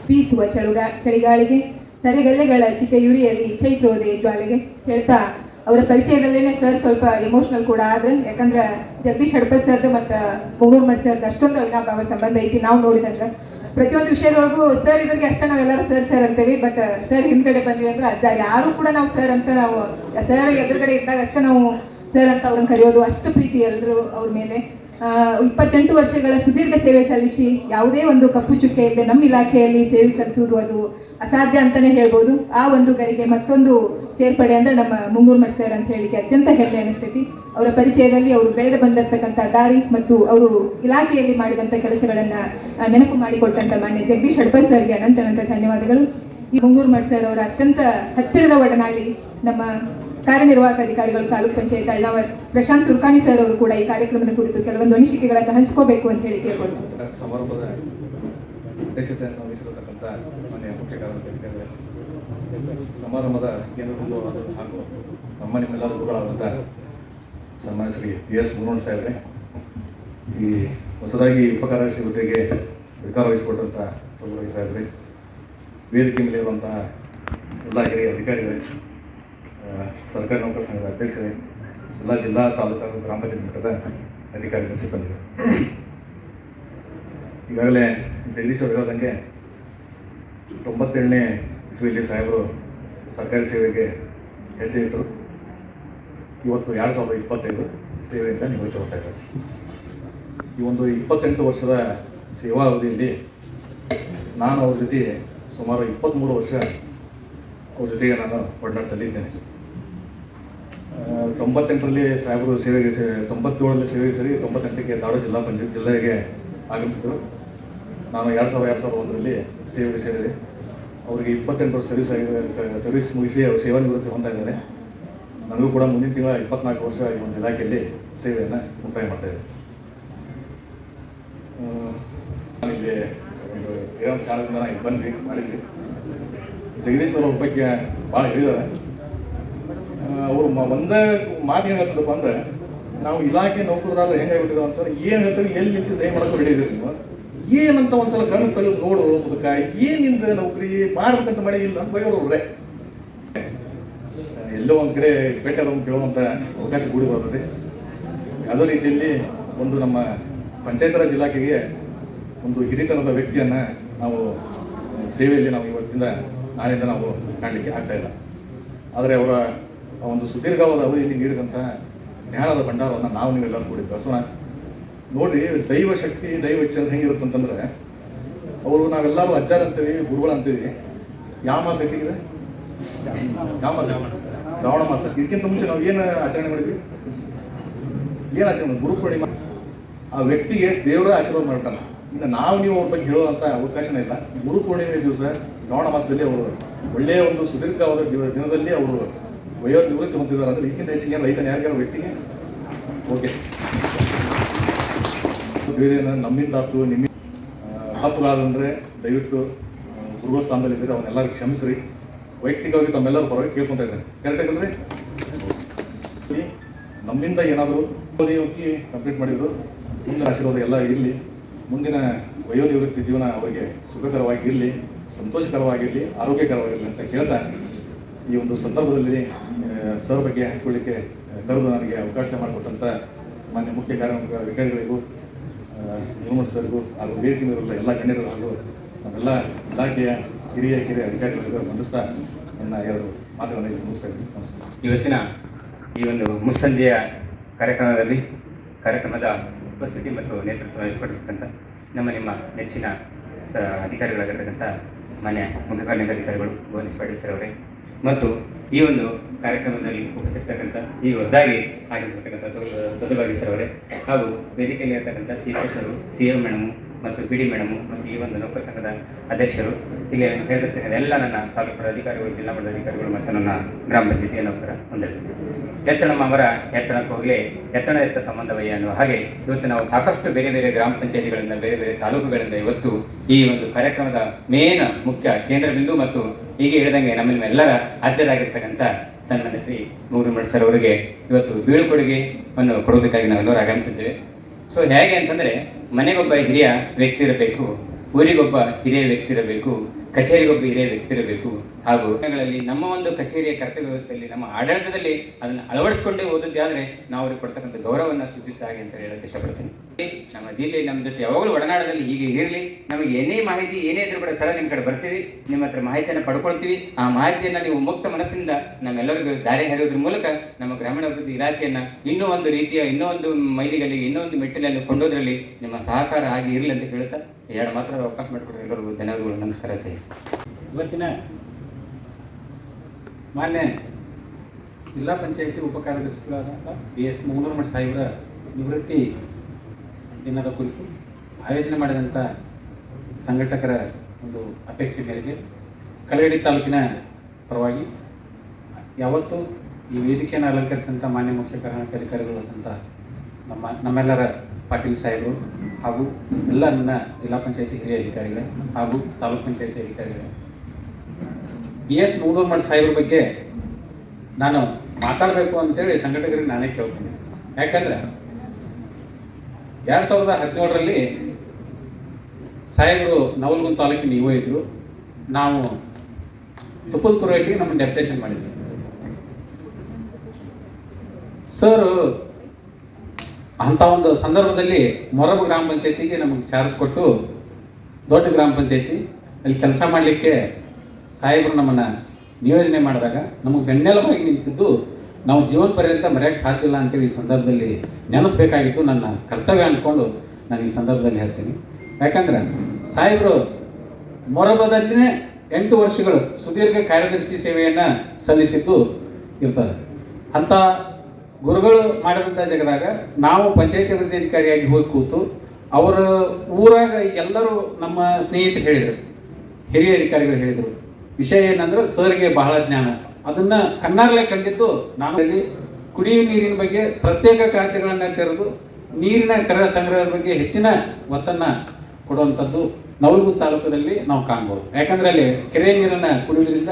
ಬೀಸುವ ಚಳುಗ ಚಳಿಗಾಳಿಗೆ, ತರೆಗಲ್ಲೆಗಳ ಚಿತೆಯುರಿಯಲ್ಲಿ ಚೈತ್ರೋದಯ ಜ್ವಾಲೆಗೆ ಹೇಳ್ತಾ ಅವರ ಪರಿಚಯದಲ್ಲೇನೆ ಸರ್ ಸ್ವಲ್ಪ ಎಮೋಷನಲ್ ಕೂಡ ಆದ್ರೆ, ಯಾಕಂದ್ರೆ ಜಗದೀಶ್ ಹಡಪದ್ ಸರ್ದು ಮತ್ತು ಮುಂಗೂರು ಮಠ ಸರ್ದು ಅಷ್ಟೊಂದು ಅವಿನಾಭಾವ ಸಂಬಂಧ ಐತಿ ನಾವು ನೋಡಿದಂಗ. ಪ್ರತಿಯೊಂದು ವಿಷಯದೊಳಗೂ ಸರ್ ಇದ್ರಿಗೆ ಅಷ್ಟೇ ನಾವೆಲ್ಲರೂ ಸರ್ ಸರ್ ಅಂತೇವಿ ಬಟ್ ಸರ್ ಹಿಂದ್ಗಡೆ ಬಂದ್ವಿ ಅಂದ್ರೆ ಅಜ್ಜ ಯಾರು ಕೂಡ ನಾವು ಸರ್ ಅಂತ ನಾವು ಸರ್ ಎದುರುಗಡೆ ಇದ್ದಾಗ ಅಷ್ಟೇ ನಾವು ಸರ್ ಅಂತ ಅವ್ರನ್ನ ಕರೆಯೋದು ಅಷ್ಟು ಪ್ರೀತಿ ಎಲ್ಲರೂ ಅವ್ರ ಮೇಲೆ. ಇಪ್ಪತ್ತೆಂಟು ವರ್ಷಗಳ ಸುದೀರ್ಘ ಸೇವೆ ಸಲ್ಲಿಸಿ ಯಾವುದೇ ಒಂದು ಕಪ್ಪು ಚುಕ್ಕೆ ಇಲ್ಲದೆ ನಮ್ಮ ಇಲಾಖೆಯಲ್ಲಿ ಸೇವೆ ಸಲ್ಲಿಸುವುದು ಅದು ಅಸಾಧ್ಯ ಅಂತಾನೆ ಹೇಳ್ಬೋದು. ಆ ಒಂದು ಗರಿಗೆ ಮತ್ತೊಂದು ಸೇರ್ಪಡೆ ಅಂದರೆ ನಮ್ಮ ಮುಂಗೂರ್ ಮಠ ಸರ್ ಅಂತ ಹೇಳಿಕೆ ಅತ್ಯಂತ ಹೆಮ್ಮೆ ಅನಿಸ್ತೈತಿ. ಅವರ ಪರಿಚಯದಲ್ಲಿ ಅವರು ಬೆಳೆದು ಬಂದಿರತಕ್ಕಂಥ ದಾರಿ ಮತ್ತು ಅವರು ಇಲಾಖೆಯಲ್ಲಿ ಮಾಡಿದಂಥ ಕೆಲಸಗಳನ್ನ ನೆನಪು ಮಾಡಿಕೊಟ್ಟಂಥ ಮಾನ್ಯ ಜಗದೀಶ್ ಹಡ್ಪರ್ ಸರ್ಗೆ ಅನಂತ ಅನಂತ ಧನ್ಯವಾದಗಳು. ಈ ಮುಂಗೂರು ಮಠ ಸರ್ ಅವರ ಅತ್ಯಂತ ಹತ್ತಿರದ ಒಡನಾಡಿ ನಮ್ಮ ಕಾರ್ಯನಿರ್ವಾಹಕ ಅಧಿಕಾರಿಗಳು ತಾಲೂಕ್ ಪಂಚಾಯತ್ ಅಳ್ನಾವರ್ ಪ್ರಶಾಂತ್ ತುರ್ಕಾಣಿ ಸರ್ ಅವರು ಕೂಡ ಈ ಕಾರ್ಯಕ್ರಮದ ಕುರಿತು ಕೆಲವೊಂದು ಅನಿಸಿಕೆಗಳನ್ನು ಹಂಚ್ಕೋಬೇಕು ಅಂತ ಹೇಳಿ ಕೇಳ್ಕೊಂಡು ಸಮಾರಂಭದ ಅಧ್ಯಕ್ಷತೆಯನ್ನು ವಹಿಸಿರತಕ್ಕಂಥ ಮಾನ್ಯ ಮುಖ್ಯ ಕಾರ್ಯದರ್ಶಿಗಳೇ, ಸಮಾರಂಭದ ಕೇಂದ್ರ ಬಿಂದು ಹಾಗೂ ನಮ್ಮ ನಿಮ್ಮೆಲ್ಲರ ಗುರುಗಳಾದಂಥ ಸನ್ಮಾನ್ಯ ಶ್ರೀ ಪಿ ಎಸ್ ಮುರುಣ್ ಸಾಹೇಬ್ರೆ, ಈ ಹೊಸದಾಗಿ ಉಪಕಾರ್ಯದರ್ಶಿ ಹುದ್ದೆಗೆ ಅಧಿಕಾರ ವಹಿಸಿಕೊಟ್ಟಂಥ ಸಾಹೇಬ್ರೆ, ವೇದಿಕೆ ಮೇಲೆ ಇರುವಂತಹ ಎಲ್ಲ ಹಿರಿಯ ಅಧಿಕಾರಿಗಳೇ ಸರ್ಕಾರಿ ನೌಕರ ಸಂಘದ ಅಧ್ಯಕ್ಷರೇ ಎಲ್ಲ ಜಿಲ್ಲಾ ತಾಲೂಕು ಗ್ರಾಮ ಪಂಚಾಯತ್ ಮಟ್ಟದ ಅಧಿಕಾರಿಗಳು ಸಿಬ್ಬಂದಿಗಳು. ಈಗಾಗಲೇ ಜಗದೀಶ್ ಅವರು ಹೇಳೋದಂಗೆ ತೊಂಬತ್ತೇಳನೇ ಇಸ್ವಿಯಲ್ಲಿ ಸಾಹೇಬರು ಸರ್ಕಾರಿ ಸೇವೆಗೆ ಹೆಜ್ಜೆ ಇಟ್ಟರು ಇವತ್ತು ಎರಡು ಸಾವಿರದ ಇಪ್ಪತ್ತೈದು ಸೇವೆಯಿಂದ ನಿವೃತ್ತಿ ಹೋಗ್ತಾ ಇದ್ದಾರೆ. ಈ ಒಂದು ಇಪ್ಪತ್ತೆಂಟು ವರ್ಷದ ಸೇವಾ ಅವಧಿಯಲ್ಲಿ ನಾನು ಅವ್ರ ಜೊತೆ ಸುಮಾರು ಇಪ್ಪತ್ತ್ಮೂರು ವರ್ಷ ಅವ್ರ ಜೊತೆಗೆ ನಾನು ಒಡನಾಟದಲ್ಲಿದ್ದೇನೆ ಆ, ತೊಂಬತ್ತೆಂಟರಲ್ಲಿ ಸಾಹೇಬರು ಸೇವೆಗೆ ಸೇ ತೊಂಬತ್ತೇಳರಲ್ಲಿ ಸೇವೆಗೆ ಸೇರಿ ತೊಂಬತ್ತೆಂಟಕ್ಕೆ ಧಾರವಾಡ ಜಿಲ್ಲಾ ಪಂಚಾಯತ್ ಜಿಲ್ಲೆಗೆ ಆಗಮಿಸಿದರು. ನಾನು ಎರಡು ಸಾವಿರ ಎರಡು ಸಾವಿರದ ಒಂದರಲ್ಲಿ ಸೇವೆಗೆ ಸೇರಿದೆ. ಅವರಿಗೆ ಇಪ್ಪತ್ತೆಂಟು ವರ್ಷ ಸರ್ವಿಸ್ ಆಗಿದೆ ಸರ್ವಿಸ್ ಮುಗಿಸಿ ಅವರು ಸೇವಾ ನಿವೃತ್ತಿ ಹೊಂದ್ತಾ ಇದ್ದಾರೆ. ನನಗೂ ಕೂಡ ಮುಂದಿನ ತಿಂಗಳ ಇಪ್ಪತ್ನಾಲ್ಕು ವರ್ಷ ಈ ಒಂದು ಇಲಾಖೆಯಲ್ಲಿ ಸೇವೆಯನ್ನು ಮುಕ್ತಾಯ ಮಾಡ್ತಾ ಇದ್ದೆ. ಆ, ನಾನು ಇಲ್ಲಿ ಒಂದು ಏನೋ ಒಂದು ಕಾರಣದಿಂದ ನಾನು ಬಂದ್ವಿ ಮಾಡಿದ್ವಿ. ಜಗದೀಶ್ ಅವರ ಬಗ್ಗೆ ಭಾಳ ಹೇಳಿದ್ದಾರೆ. ಅವರು ಒಂದೇ ಮಾತು ಏನು ಹೇಳ್ತದಪ್ಪ ಅಂದ್ರೆ, ನಾವು ಇಲಾಖೆ ನೌಕರದಾರರು ಹೆಂಗೆ ಅಂತ ಏನು ಹೇಳ್ತಾರೆ, ಎಲ್ಲಿ ನಿಂತು ಸಹಿ ಮಾಡೋಕೆ ಹಿಡಿದಿರಿ ನೀವು? ಏನಂತ ಒಂದ್ಸಲ ಕಣ್ಣು ತೆಗೆದು ನೋಡು, ಮುದಕ, ಏನಿಂದ ನೌಕರಿ ಮಾಡ್ಬೇಕಂತ ಮಾಡಿ ಇಲ್ಲ ಅಂತ ಬೈಯೋರವ್ರೆ. ಎಲ್ಲೋ ಒಂದು ಕಡೆ ಭೇಟಿಯಾದವ್ರು ಕೇಳುವಂಥ ಅವಕಾಶ ಕೂಡಿ ಬರ್ತದೆ. ಯಾವುದೋ ರೀತಿಯಲ್ಲಿ ಒಂದು ನಮ್ಮ ಪಂಚಾಯತ್ ರಾಜ್ ಇಲಾಖೆಗೆ ಒಂದು ಹಿರಿತನದ ವ್ಯಕ್ತಿಯನ್ನು ನಾವು ಸೇವೆಯಲ್ಲಿ ನಾವು ಇವತ್ತಿಂದ ನಾಳೆಯಿಂದ ನಾವು ಕಾಣಲಿಕ್ಕೆ ಆಗ್ತಾ ಇಲ್ಲ. ಆದರೆ ಅವರ ಆ ಒಂದು ಸುದೀರ್ಘವಾದ ಅವಧಿಯಲ್ಲಿ ನೀಡಿದಂತಹ ಜ್ಞಾನದ ಭಂಡಾರವನ್ನು ನಾವು ನೀವೆಲ್ಲರೂ ಕೂಡಿ ಬೆಳೆಸೋಣ ನೋಡ್ರಿ, ದೈವ ಶಕ್ತಿ, ದೈವ ಚಾಲನೆ ಹೇಗಿರುತ್ತೆ ಅಂತಂದ್ರೆ, ಅವರು ನಾವೆಲ್ಲರೂ ಅಜ್ಜಾರ ಅಂತೀವಿ, ಗುರುಗಳು ಅಂತೀವಿ. ಯಾವ ಮಾಸ ಎಲ್ಲಿಗಿದೆ ಯಾವ ಮಾಸ? ಶ್ರಾವಣ ಮಾಸ. ಇದಕ್ಕಿಂತ ಮುಂಚೆ ನಾವು ಏನು ಆಚರಣೆ ಮಾಡಿದ್ವಿ? ಏನು ಆಚರಣೆ ಗುರು ಪೂರ್ಣಿಮಾ. ಆ ವ್ಯಕ್ತಿಗೆ ದೇವರ ಆಶೀರ್ವಾದ ಮಾಡ್ತಾನೆ ಇನ್ನು ನಾವು ನೀವು ಅವ್ರ ಬಗ್ಗೆ ಹೇಳುವಂಥ ಅವಕಾಶನೇ ಇಲ್ಲ. ಗುರು ಪೂರ್ಣಿಮೆ ದಿವಸ, ಶ್ರಾವಣ ಮಾಸದಲ್ಲಿ ಅವರು ಒಳ್ಳೆಯ ಒಂದು ಸುದೀರ್ಘವಾದ ದಿನದಲ್ಲಿ ಅವರು ವಯೋ ನಿವೃತ್ತಿ ಹೊಂದಿದ್ದಾರೆ ಅಂದ್ರೆ ಇದಕ್ಕಿಂತ ಹೆಚ್ಚಿಗೆ ರೈತನ ಯಾರಿಗಾರ ವ್ಯಕ್ತಿಗೆ ಓಕೆ ನಮ್ಮಿಂದ ಆತು ನಿಮ್ಮ ತಪ್ಪುಗಳಾದಂದ್ರೆ ದಯವಿಟ್ಟು ಗುರುಗಳ ಸ್ಥಾನದಲ್ಲಿದ್ದರೆ ಅವನ್ನೆಲ್ಲರೂ ಕ್ಷಮಿಸ್ರಿ. ವೈಯಕ್ತಿಕವಾಗಿ ತಮ್ಮೆಲ್ಲರೂ ಪರವಾಗಿ ಕೇಳ್ಕೊತಾ ಇದ್ದಾರೆ. ಕರೆಕ್ಟ್ ಆಗಿದ್ರೆ ನಮ್ಮಿಂದ ಏನಾದರೂ ಹೋಗಿ ಕಂಪ್ಲೀಟ್ ಮಾಡಿದ್ರು, ಮುಂದಿನ ಆಶೀರ್ವಾದ ಎಲ್ಲ ಇರಲಿ. ಮುಂದಿನ ವಯೋನಿವೃತ್ತಿ ಜೀವನ ಅವರಿಗೆ ಸುಖಕರವಾಗಿರಲಿ, ಸಂತೋಷಕರವಾಗಿರಲಿ, ಆರೋಗ್ಯಕರವಾಗಿರಲಿ ಅಂತ ಕೇಳ್ತಾ ಈ ಒಂದು ಸಂದರ್ಭದಲ್ಲಿ ಸರ್ ಬಗ್ಗೆ ಹಂಚಿಕೊಳ್ಳಿಕ್ಕೆ ಕರೆದು ನನಗೆ ಅವಕಾಶ ಮಾಡಿಕೊಟ್ಟಂಥ ಮಾನ್ಯ ಮುಖ್ಯ ಕಾರ್ಯ ಅಧಿಕಾರಿಗಳಿಗೂ ಯುವಮಠ ಸರ್ಗೂ, ಹಾಗೂ ವೇದಿಕೆ ಮೇಲಿರುವ ಎಲ್ಲ ಗಣ್ಯರು ಹಾಗೂ ನಮ್ಮೆಲ್ಲ ಇಲಾಖೆಯ ಹಿರಿಯ ಕಿರಿಯ ಅಧಿಕಾರಿಗಳಿಗೂ ವಂದಿಸ್ತಾ ನನ್ನ ಎರಡು ಮಾತುಗಳನ್ನು ಮುಗಿಸ್ತಾ ಇದ್ದೀನಿ. ಇವತ್ತಿನ ಈ ಒಂದು ಮುಸ್ಸಂಜೆಯ ಕಾರ್ಯಕ್ರಮದಲ್ಲಿ, ಕಾರ್ಯಕ್ರಮದ ಉಪಸ್ಥಿತಿ ಮತ್ತು ನೇತೃತ್ವ ವಹಿಸಿಕೊಂಡಿರ್ತಕ್ಕಂಥ ನಮ್ಮ ನಿಮ್ಮ ನೆಚ್ಚಿನ ಸ ಅಧಿಕಾರಿಗಳಾಗಿರ್ತಕ್ಕಂಥ ಮಾನ್ಯ ಮುಖ್ಯ ಕಾರ್ಯನಿರ್ವಹಣಾಧಿಕಾರಿಗಳು ಗೋವಿಂದ ಪಾಟೀಲ್ ಸರ್ ಅವರೇ ಮತ್ತು ಈ ಒಂದು ಕಾರ್ಯಕ್ರಮದಲ್ಲಿ ಉಪಸ್ಥಿತಕ್ಕಂಥ ಈ ಹೊಸದಾಗಿ ಆಗಿರ್ತಕ್ಕಂಥ ದೊಡ್ಡಬಾಗಿ ಸರ್ ಅವರೇ ಹಾಗೂ ವೇದಿಕೆಯಲ್ಲಿ ಇರ್ತಕ್ಕಂಥ C sir C M madam ಮತ್ತು ಬಿ ಡಿ ಮೇಡಮು ಮತ್ತು ಈ ಒಂದು ಲೋಕಸಂಘದ ಸಂಘದ ಅಧ್ಯಕ್ಷರು ಇಲ್ಲಿ ಹೇಳ್ತಕ್ಕಂಥ ಎಲ್ಲ ನನ್ನ ತಾಲೂಕು ಅಧಿಕಾರಿಗಳು, ಜಿಲ್ಲಾ ಮಟ್ಟದ ಅಧಿಕಾರಿಗಳು ಮತ್ತು ನನ್ನ ಗ್ರಾಮ ಪಂಚಾಯತಿಯ ನೌಕರ ಹೊಂದಿದೆ ಎತ್ತಣ ಅವರ ಎತ್ತಣಕ್ಕೆ ಹೋಗಲಿ ಎತ್ತಣ ಎತ್ತ ಸಂಬಂಧವಯ್ಯ ಅನ್ನುವ ಹಾಗೆ ಇವತ್ತು ನಾವು ಸಾಕಷ್ಟು ಬೇರೆ ಬೇರೆ ಗ್ರಾಮ ಪಂಚಾಯತಿಗಳಿಂದ, ಬೇರೆ ಬೇರೆ ತಾಲೂಕುಗಳಿಂದ ಇವತ್ತು ಈ ಒಂದು ಕಾರ್ಯಕ್ರಮದ ಮೇನ್ ಮುಖ್ಯ ಕೇಂದ್ರ ಬಿಂದು ಮತ್ತು ಹೀಗೆ ಹೇಳಿದಂಗೆ ನಮ್ಮ ಎಲ್ಲರ ಅಜ್ಜರಾಗಿರ್ತಕ್ಕಂಥ ಸನ್ಮಾನ್ಯ ಶ್ರೀ ಮೂರು ಸರ್ ಅವರಿಗೆ ಇವತ್ತು ಬೀಳುಕೊಡುಗೆಯನ್ನು ಕೊಡೋದಕ್ಕಾಗಿ ನಾವೆಲ್ಲರೂ ಆಗಮಿಸಿದ್ದೇವೆ. ಸೊ ಹೇಗೆ ಅಂತಂದ್ರೆ ಮನೆಗೊಬ್ಬ ಹಿರಿಯ ವ್ಯಕ್ತಿ ಇರಬೇಕು ಊರಿಗೊಬ್ಬ ಹಿರಿಯ ವ್ಯಕ್ತಿ ಇರಬೇಕು ಕಚೇರಿಗೊಬ್ಬ ಹಿರಿಯ ವ್ಯಕ್ತಿ ಇರಬೇಕು ಹಾಗೂ ನಮ್ಮ ಒಂದು ಕಚೇರಿಯ ಕರ್ತವ್ಯ ವ್ಯವಸ್ಥೆಯಲ್ಲಿ ನಮ್ಮ ಆಡಳಿತದಲ್ಲಿ ಅದನ್ನು ಅಳವಡಿಸಿಕೊಂಡೇ ಓದಿದ್ದೆ ಆದರೆ ನಾವು ಅವ್ರಿಗೆ ಕೊಡ್ತಕ್ಕಂಥ ಗೌರವವನ್ನು ಸೂಚಿಸಿದ ಹಾಗೆ ಅಂತ ಹೇಳಕ್ಕೆ ಇಷ್ಟಪಡ್ತೀನಿ. ನಮ್ಮ ಜಿಲ್ಲೆ ನಮ್ಮ ಜೊತೆ ಯಾವಾಗಲೂ ಒಡನಾಡದಲ್ಲಿ ಹೀಗೆ ಇರಲಿ. ನಮಗೆ ಏನೇ ಮಾಹಿತಿ ಏನೇ ಇದ್ರೂ ಕೂಡ ಸರಳ ನಿಮ್ಮ ಕಡೆ ಬರ್ತೀವಿ. ನಿಮ್ಮ ಹತ್ರ ಮಾಹಿತಿಯನ್ನು ಪಡ್ಕೊಳ್ತೀವಿ. ಆ ಮಾಹಿತಿಯನ್ನು ನೀವು ಮುಕ್ತ ಮನಸ್ಸಿಂದ ನಮ್ಮೆಲ್ಲರಿಗೂ ದಾರಿ ಹರಿಯೋದ್ರ ಮೂಲಕ ನಮ್ಮ ಗ್ರಾಮೀಣಾಭಿವೃದ್ಧಿ ಇಲಾಖೆಯನ್ನ ಇನ್ನೂ ಒಂದು ರೀತಿಯ ಇನ್ನೂ ಒಂದು ಮೈಲಿಗಲ್ಲಿ ಇನ್ನೂ ಒಂದು ಮೆಟ್ಟಿನಲ್ಲಿ ಕೊಂಡೋದ್ರಲ್ಲಿ ನಿಮ್ಮ ಸಹಕಾರ ಆಗಿ ಇರಲಿ ಅಂತ ಹೇಳ್ತಾ ಎರಡು ಮಾತ್ರ ಅವಕಾಶ ಮಾಡಿಕೊಡ್ರಿ ಎಲ್ಲರಿಗೂ ಧನ್ಯವಾದಗಳು. ನಮಸ್ಕಾರ ಇವತ್ತಿನ ಮಾನ್ಯ ಜಿಲ್ಲಾ ಪಂಚಾಯತಿ ಉಪ ಕಾರ್ಯದರ್ಶಿಗಳಾದ ಬಿ ಎಸ್ ಮಂಗಳೂರು ಸಾಹೇಬರ ನಿವೃತ್ತಿ ದಿನದ ಕುರಿತು ಆಯೋಜನೆ ಮಾಡಿದಂಥ ಸಂಘಟಕರ ಒಂದು ಅಪೇಕ್ಷೆ ಮೇರೆಗೆ ಕಲ್ಲಡಿ ತಾಲೂಕಿನ ಪರವಾಗಿ ಯಾವತ್ತು ಈ ವೇದಿಕೆಯನ್ನು ಅಲಂಕರಿಸಿದಂಥ ಮಾನ್ಯ ಮುಖ್ಯ ಕಾರ್ಯನಿರ್ವಹಣಾಧಿಕಾರಿಗಳಾದಂಥ ನಮ್ಮ ನಮ್ಮೆಲ್ಲರ ಪಾಟೀಲ್ ಸಾಹೇಬರು ಹಾಗೂ ಎಲ್ಲ ನನ್ನ ಜಿಲ್ಲಾ ಪಂಚಾಯತಿ ಹಿರಿಯ ಅಧಿಕಾರಿಗಳೇ ಹಾಗೂ ತಾಲೂಕ್ ಪಂಚಾಯತಿ ಅಧಿಕಾರಿಗಳೇ. ಬಿ ಎಸ್ ಮೂಡೂರ್ಮಠ್ ಸಾಹೇಬ್ರ ಬಗ್ಗೆ ನಾನು ಮಾತಾಡಬೇಕು ಅಂತೇಳಿ ಸಂಘಟಕರಿಗೆ ನಾನೇ ಕೇಳ್ತೀನಿ ಯಾಕಂದ್ರೆ ಎರಡು ಸಾವಿರದ ಹದಿನೇಳರಲ್ಲಿ ಸಾಹೇಬರು ನವಲ್ಗುಂದ್ ತಾಲೂಕಿನ ಇವೋ ಇದ್ರು. ನಾವು ತುಪ್ಪದ ಕುರೈಟಿ ನಮ್ಮ ಡೆಪ್ಟೇಷನ್ ಮಾಡಿದ್ವಿ. ಸರ್ ಅಂಥ ಒಂದು ಸಂದರ್ಭದಲ್ಲಿ ಮೊರಬ ಗ್ರಾಮ ಪಂಚಾಯತಿಗೆ ನಮಗೆ ಚಾರ್ಜ್ ಕೊಟ್ಟು ದೊಡ್ಡ ಗ್ರಾಮ ಪಂಚಾಯತಿ, ಅಲ್ಲಿ ಕೆಲಸ ಮಾಡಲಿಕ್ಕೆ ಸಾಹೇಬರು ನಮ್ಮನ್ನು ನಿಯೋಜನೆ ಮಾಡಿದಾಗ ನಮಗೆ ಬೆನ್ನೆಲುಬಾಗಿ ನಿಂತಿದ್ದು ನಾವು ಜೀವನ ಪರ್ಯಂತ ಮರೆಯೋಕ್ಕೆ ಸಾಧ್ಯ ಇಲ್ಲ ಅಂತೇಳಿ ಈ ಸಂದರ್ಭದಲ್ಲಿ ನೆನೆಸ್ಬೇಕಾಗಿತ್ತು ನನ್ನ ಕರ್ತವ್ಯ ಅಂದ್ಕೊಂಡು ನಾನು ಈ ಸಂದರ್ಭದಲ್ಲಿ ಹೇಳ್ತೀನಿ. ಯಾಕಂದ್ರೆ ಸಾಹೇಬರು ಮೊರಬದಲ್ಲಿನೇ ಎಂಟು ವರ್ಷಗಳು ಸುದೀರ್ಘ ಕಾರ್ಯದರ್ಶಿ ಸೇವೆಯನ್ನು ಸಲ್ಲಿಸಿದ್ದು ಇರ್ತದೆ. ಅಂಥ ಗುರುಗಳು ಮಾಡಿದಂಥ ಜಗದಾಗ ನಾವು ಪಂಚಾಯತಿ ಅಭಿವೃದ್ಧಿ ಅಧಿಕಾರಿಯಾಗಿ ಹೋಗಿ ಕೂತು ಅವರ ಊರಾಗ ಎಲ್ಲರೂ ನಮ್ಮ ಸ್ನೇಹಿತರು ಹೇಳಿದರು, ಹಿರಿಯ ಅಧಿಕಾರಿಗಳು ಹೇಳಿದರು. ವಿಷಯ ಏನಂದ್ರೆ ಸರ್ಗೆ ಬಹಳ ಜ್ಞಾನ. ಅದನ್ನ ಕಣ್ಣಾರ್ಲೆ ಕಂಡಿದ್ದು ನಾನು. ಕುಡಿಯುವ ನೀರಿನ ಬಗ್ಗೆ ಪ್ರತ್ಯೇಕ ಖಾತೆಗಳನ್ನು ತೆರೆದು ನೀರಿನ ಕರ ಸಂಗ್ರಹದ ಬಗ್ಗೆ ಹೆಚ್ಚಿನ ಒತ್ತನ್ನ ಕೊಡುವಂಥದ್ದು ನವಲಗುಂದ ತಾಲೂಕದಲ್ಲಿ ನಾವು ಕಾಣ್ಬೋದು. ಯಾಕಂದ್ರೆ ಅಲ್ಲಿ ಕೆರೆ ನೀರನ್ನ ಕುಡಿಯುವುದರಿಂದ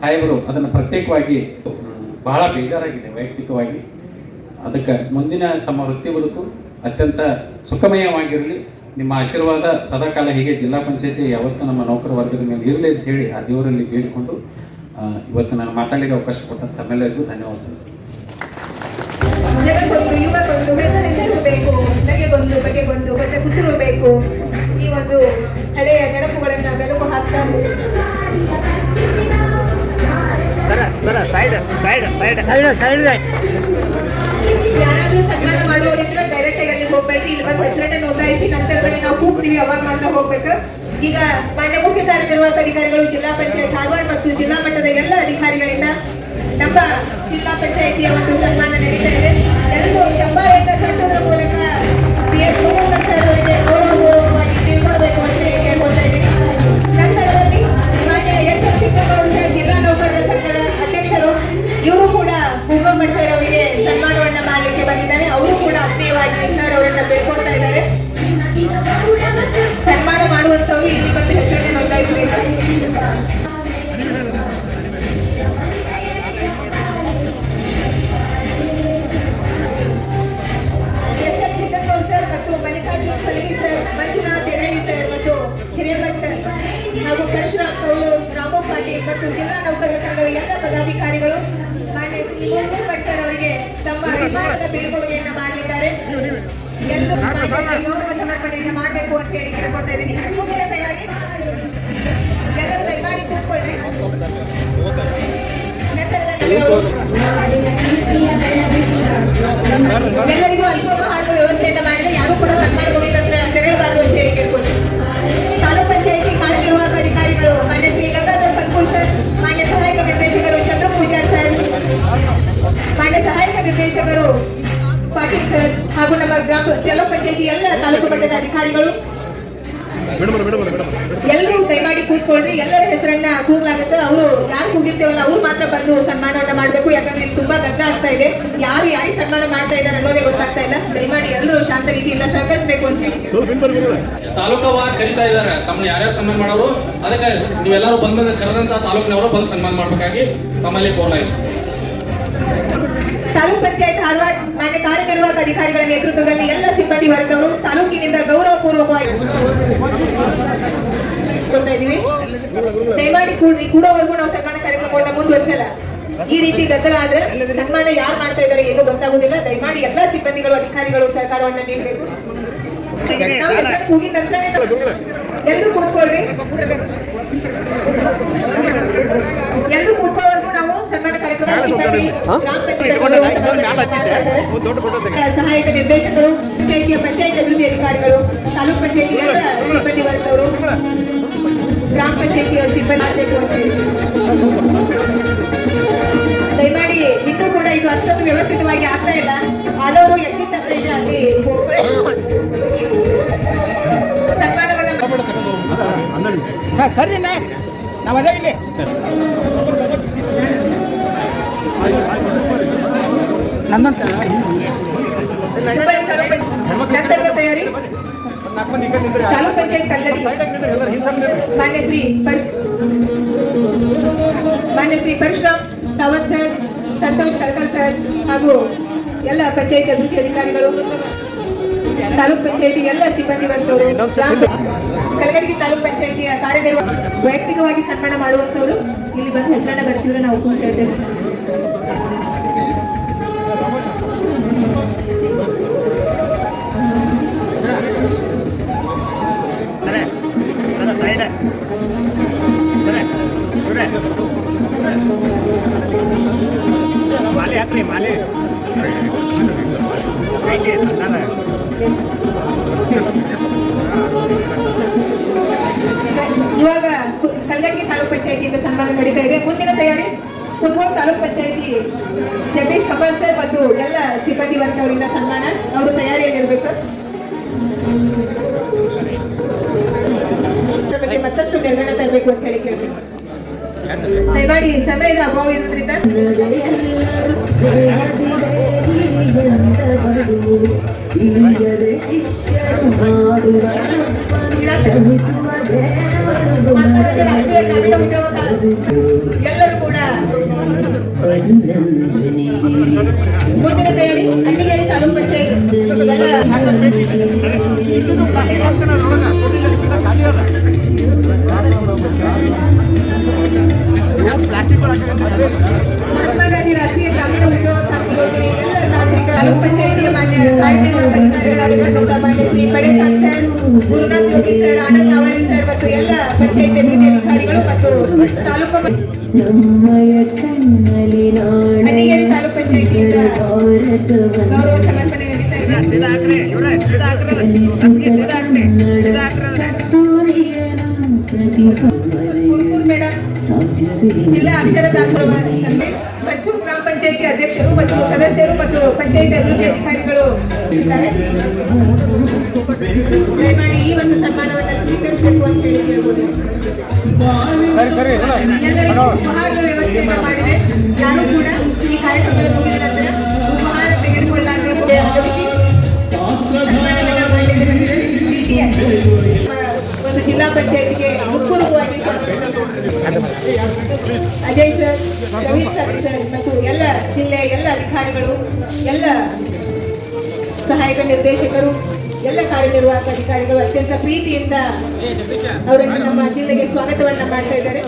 ಸಾಹೇಬರು ಅದನ್ನು ಪ್ರತ್ಯೇಕವಾಗಿ ಬಹಳ ಬೇಜಾರಾಗಿದೆ ವೈಯಕ್ತಿಕವಾಗಿ. ಅದಕ್ಕೆ ಮುಂದಿನ ತಮ್ಮ ವೃತ್ತಿ ಬದುಕು ಅತ್ಯಂತ ಸುಖಮಯವಾಗಿರಲಿ. ನಿಮ್ಮ ಆಶೀರ್ವಾದ ಸದಾಕಾಲ ಹೀಗೆ ಜಿಲ್ಲಾ ಪಂಚಾಯತಿ ಯಾವತ್ತೂ ನಮ್ಮ ನೌಕರ ವರ್ಗದ ಮೇಲೆ ಇರಲಿ ಅಂತ ಹೇಳಿ ಆ ದೇವರಲ್ಲಿ ಬೇಡಿಕೊಂಡು ಇವತ್ತು ನಾನು ಮಾತಾಡಲಿಕ್ಕೆ ಅವಕಾಶ ಕೊಟ್ಟ ತಮ್ಮೆಲ್ಲರಿಗೂ ಧನ್ಯವಾದ ಸಲ್ಲಿಸ್ತೀನಿ. ಜಗಕ್ಕೊಂದು ಯುಗಕ್ಕೊಂದು ಹೆಸರು ಬೇಕು ನಗೆಗೊಂದು ಬಗೆಗೊಂದು ಹೊಸ ಕುಸುರು ಬೇಕು. ಈ ಒಂದು ಹಳೆಯ ನೆನಪುಗಳನ್ನು ಬೆಳಕು ಹಾಕ್ತಾ ಹೋಗ್ಬೇಡ್ರಿ ಇಲ್ಲಿ ಬಂದು ಹೆಸರನ್ನ ನೋಂದಾಯಿಸಿ ನಂತರದಲ್ಲಿ ನಾವು ಕೂಗ್ತೀವಿ, ಅವಾಗ ಮಾತ್ರ ಹೋಗ್ಬೇಕು. ಈಗ ಮಾನ್ಯ ಮುಖ್ಯ ಕಾರ್ಯನಿರ್ವಾಹಕ ಅಧಿಕಾರಿಗಳು ಜಿಲ್ಲಾ ಪಂಚಾಯತ್ ಧಾರವಾಡ ಮತ್ತು ಜಿಲ್ಲಾ ಮಟ್ಟದ ಎಲ್ಲ ಅಧಿಕಾರಿಗಳಿಂದ ನಮ್ಮ ಜಿಲ್ಲಾ ಪಂಚಾಯತಿಯ ಒಂದು ಸನ್ಮಾನ ನಡೀತಾ ಇದೆ. ಎಲ್ಲರೂ ಚಂಬಾಳೆಯನ್ನು ಕಟ್ಟುವುದರ ಮೂಲಕ ಪಿ ಎಸ್ ಮೋಹನ್ ಸರ್ ಗೌರವ ಗೌರವವಾಗಿ ತಿಳ್ಕೊಳ್ಬೇಕು ಅಂತ ಹೇಳ್ಕೊಳ್ತಾ ಇದ್ದೀನಿ. ನಂತರದಲ್ಲಿ ಮಾನ್ಯ S L Singh Kumar sir ಅವರಿಗೆ ಸನ್ಮಾನವನ್ನ ಮಾಡಲಿಕ್ಕೆ ಬಂದಿದ್ದಾರೆ. ಅವರು ಕೂಡ ಅಕ್ರಿಯವಾಗಿ ಸರ್ ಅವರನ್ನ ಬೇಡ್ಕೊಡ್ತಾ ಇದ್ದಾರೆ. ಸನ್ಮಾನ ಮಾಡುವಂತವ್ರು ಇಲ್ಲಿ ಬಂದು ಹೆಸರನ್ನು ನೋಂದಾಯಿಸಬೇಕು ಕೂತ್ಕೊಳ್ರಿ ಎಲ್ಲರ ಹೆಸರನ್ನ ಕೂಗ್ಲಾಗುತ್ತೆ ಅವರು ಯಾರು ಕೂಗಿರ್ತೇವಲ್ಲ ಅವ್ರು ಮಾತ್ರ ಬಂದು ಸನ್ಮಾನವನ್ನ ಮಾಡಬೇಕು. ಯಾಕಂದ್ರೆ ಇಲ್ಲಿ ತುಂಬಾ ಗದ್ದ ಆಗ್ತಾ ಇದೆ. ಯಾರು ಯಾರಿಗೆ ಸನ್ಮಾನ ಮಾಡ್ತಾ ಇದ್ದಾರೆ ಅನ್ನೋದೇ ಗೊತ್ತಾಗ್ತಾ ಇಲ್ಲ. ದಯಮಾಡಿ ಎಲ್ಲರೂ ಶಾಂತ ರೀತಿಯಿಂದ ಸಹಕರಿಸಬೇಕು ಅಂತ ಹೇಳಿ. ತಾಲೂಕವಾರು ಕರೀತಾ ಇದ್ದಾರೆ. ತಮ್ಮನ್ನ ಯಾರ್ಯಾರು ಸನ್ಮಾನ ಮಾಡೋರು? ಅದಕ್ಕೆ ನೀವೆಲ್ಲರೂ ಬಂದ ಕರೆದಂತ ತಾಲೂಕಿನವರು ಬಂದು ಸನ್ಮಾನ ಮಾಡಬೇಕಾಗಿ ತಮ್ಮಲ್ಲಿ ಕೋರಲಾಗಿದೆ ತಾಲೂಕ್ ಪಂಚಾಯತ್ ಧಾರವಾಡ ಮಾನ್ಯ ಕಾರ್ಯನಿರ್ವಾಹಕ ಅಧಿಕಾರಿಗಳ ನೇತೃತ್ವದಲ್ಲಿ ಎಲ್ಲ ಸಿಬ್ಬಂದಿ ವರ್ಗದವರು ತಾಲೂಕಿನಿಂದ ಗೌರವಪೂರ್ವಕವಾಗಿ ಕೊಡ್ತಾ ಇದೀವಿ ದಯಮಾಡಿ ಕೂಡ್ರಿ ಕೂಡೋವರೆಗೂ ನಾವು ಸನ್ಮಾನ ಕಾರ್ಯಕ್ರಮಗಳನ್ನ ಮುಂದುವರಿಸಲ್ಲ. ಈ ರೀತಿ ಗದ್ದಲ ಆದ್ರೆ ಸನ್ಮಾನ ಯಾರು ಮಾಡ್ತಾ ಇದಾರೆ ಏನು ಗೊತ್ತಾಗುದಿಲ್ಲ. ದಯಮಾಡಿ ಎಲ್ಲಾ ಸಿಬ್ಬಂದಿಗಳು ಅಧಿಕಾರಿಗಳು ಸಹಕಾರವನ್ನ ನೀಡಬೇಕು. ನಂತರ ಎಲ್ಲರೂ ಕೂತ್ಕೊಳ್ರಿ. ಎಲ್ಲರೂ ಕೂತ್ಕೊಳ್ಳೋವರೆಗೂ ನಾವು ಸನ್ಮಾನ ಕಾರ್ಯಕ್ರಮ ಸಿಬ್ಬಂದಿ ಗ್ರಾಮ ಪಂಚಾಯತ್. ಸಹಾಯಕ ನಿರ್ದೇಶಕರು ಪಂಚಾಯಿತಿಯ ಪಂಚಾಯತ್ ಅಭಿವೃದ್ಧಿ ಅಧಿಕಾರಿಗಳು ತಾಲೂಕ್ ಪಂಚಾಯತಿ ಎಲ್ಲ ಸಿಬ್ಬಂದಿ ವರ್ಗದವರು. ಗ್ರಾಮ ಪಂಚಾಯತಿಯ ಸಿಬ್ಬಂದಿ ಮಾಡಬೇಕು ಅಂತ ದಯಮಾಡಿ ಇನ್ನೂ ಕೂಡ ಇದು ಅಷ್ಟೊಂದು ವ್ಯವಸ್ಥಿತವಾಗಿ ಆಗ್ತಾ ಇಲ್ಲ. ಹಲವರು ಎಕ್ಸಿಟ್ ಅಂತ ಇದೆ ಅಲ್ಲಿ ಸನ್ಮಾನವನ್ನ ಸರಿನೇ ನಾವು ಅದೇ ಇಲ್ಲಿ. ನಂದೊಂದು ನಂತರದ ತಯಾರಿ? ತಾಲೂಕ್ ಪಂಚಾಯತ್ ಕಲ್ಲಡಿ ಮಾನ್ಯ ಶ್ರೀ ಮಾನ್ಯ ಶ್ರೀ ಪರಶುರಾಮ್ ಸಾವಂತ್ ಸರ್ ಸಂತೋಷ್ ಕಳ್ಕಲ್ ಸರ್ ಹಾಗೂ ಎಲ್ಲ ಪಂಚಾಯತ್ ಅಭಿವೃದ್ಧಿ ಅಧಿಕಾರಿಗಳು ತಾಲೂಕ್ ಪಂಚಾಯತಿ ಎಲ್ಲ ಸಿಬ್ಬಂದಿ ಬಂದವರು ಕಲಗಡಗಿ ತಾಲೂಕ್ ಪಂಚಾಯತಿಯ ಕಾರ್ಯನಿರ್ವಾಹ ವೈಯಕ್ತಿಕವಾಗಿ ಸನ್ಮಾನ ಮಾಡುವಂತವರು ಇಲ್ಲಿ ಬಂದು ಹೆಸರನ್ನ ಬರೆಸಿದ್ರೆ ನಾವು ಕೂತ್ಕೊಳ್ತೇವೆ ಮುಂದಿನ ತಯಾರಿ ಹಳ್ಳಿಗೇರಿ ತಾಲೂಕ್ ಮಹಾತ್ಮ ಗಾಂಧಿ ರಾಷ್ಟ್ರೀಯ ಗ್ರಾಮೀಣ ಉದ್ಯೋಗ ಖಾತ್ರಿ ಯೋಜನೆ ಎಲ್ಲ ನಾಗರಿಕ ತಾಲೂಕ್ ಪಂಚಾಯತಿಯ ಮಾನ್ಯ ಮಾನ್ಯ Shri Padekan sir Gurunath Yogi sir Anand Navali sir ಎಲ್ಲ ಪಂಚಾಯಿತಿ ಅಭಿವೃದ್ಧಿ ಅಧಿಕಾರಿಗಳು ಮತ್ತು ತಾಲೂಕು ಭಾರತವನ್ನು ಕಸ್ತೂರಿಯನು ಮೇಡಮ್ ಸಾಧ್ಯವಿಲ್ಲ. ಜಿಲ್ಲಾ ಅಕ್ಷರ ದಾಸೋಹ ಸಭೆ ಮೈಸೂರು ಗ್ರಾಮ ಪಂಚಾಯತಿ ಅಧ್ಯಕ್ಷರು ಮತ್ತು ಸದಸ್ಯರು ಮತ್ತು ಪಂಚಾಯತ್ ಅಭಿವೃದ್ಧಿ ಅಧಿಕಾರಿಗಳು ದಯಮಾಡಿ ಈ ಒಂದು ಸನ್ಮಾನವನ್ನು ಸ್ವೀಕರಿಸಬೇಕು ಅಂತ ಹೇಳಿ ಕೇಳ್ಬೋದು. ಸರಿ ಸರಿ ಎಲ್ಲರಿಗೂ ವ್ಯವಸ್ಥೆಯನ್ನು ಕೂಡ ಒಂದು ಜಿಲ್ಲಾ ಪಂಚಾಯತ್ಗೆ Ajay sir Praveen sir sir ಮತ್ತು ಎಲ್ಲ ಜಿಲ್ಲೆ ಎಲ್ಲ ಅಧಿಕಾರಿಗಳು ಎಲ್ಲ ಸಹಾಯಕ ನಿರ್ದೇಶಕರು ಎಲ್ಲ ಕಾರ್ಯನಿರ್ವಾಹಕ ಅಧಿಕಾರಿಗಳು ಅತ್ಯಂತ ಪ್ರೀತಿಯಿಂದ ಅವರನ್ನು ನಮ್ಮ ಜಿಲ್ಲೆಗೆ ಸ್ವಾಗತವನ್ನು ಮಾಡ್ತಾ ಇದ್ದಾರೆ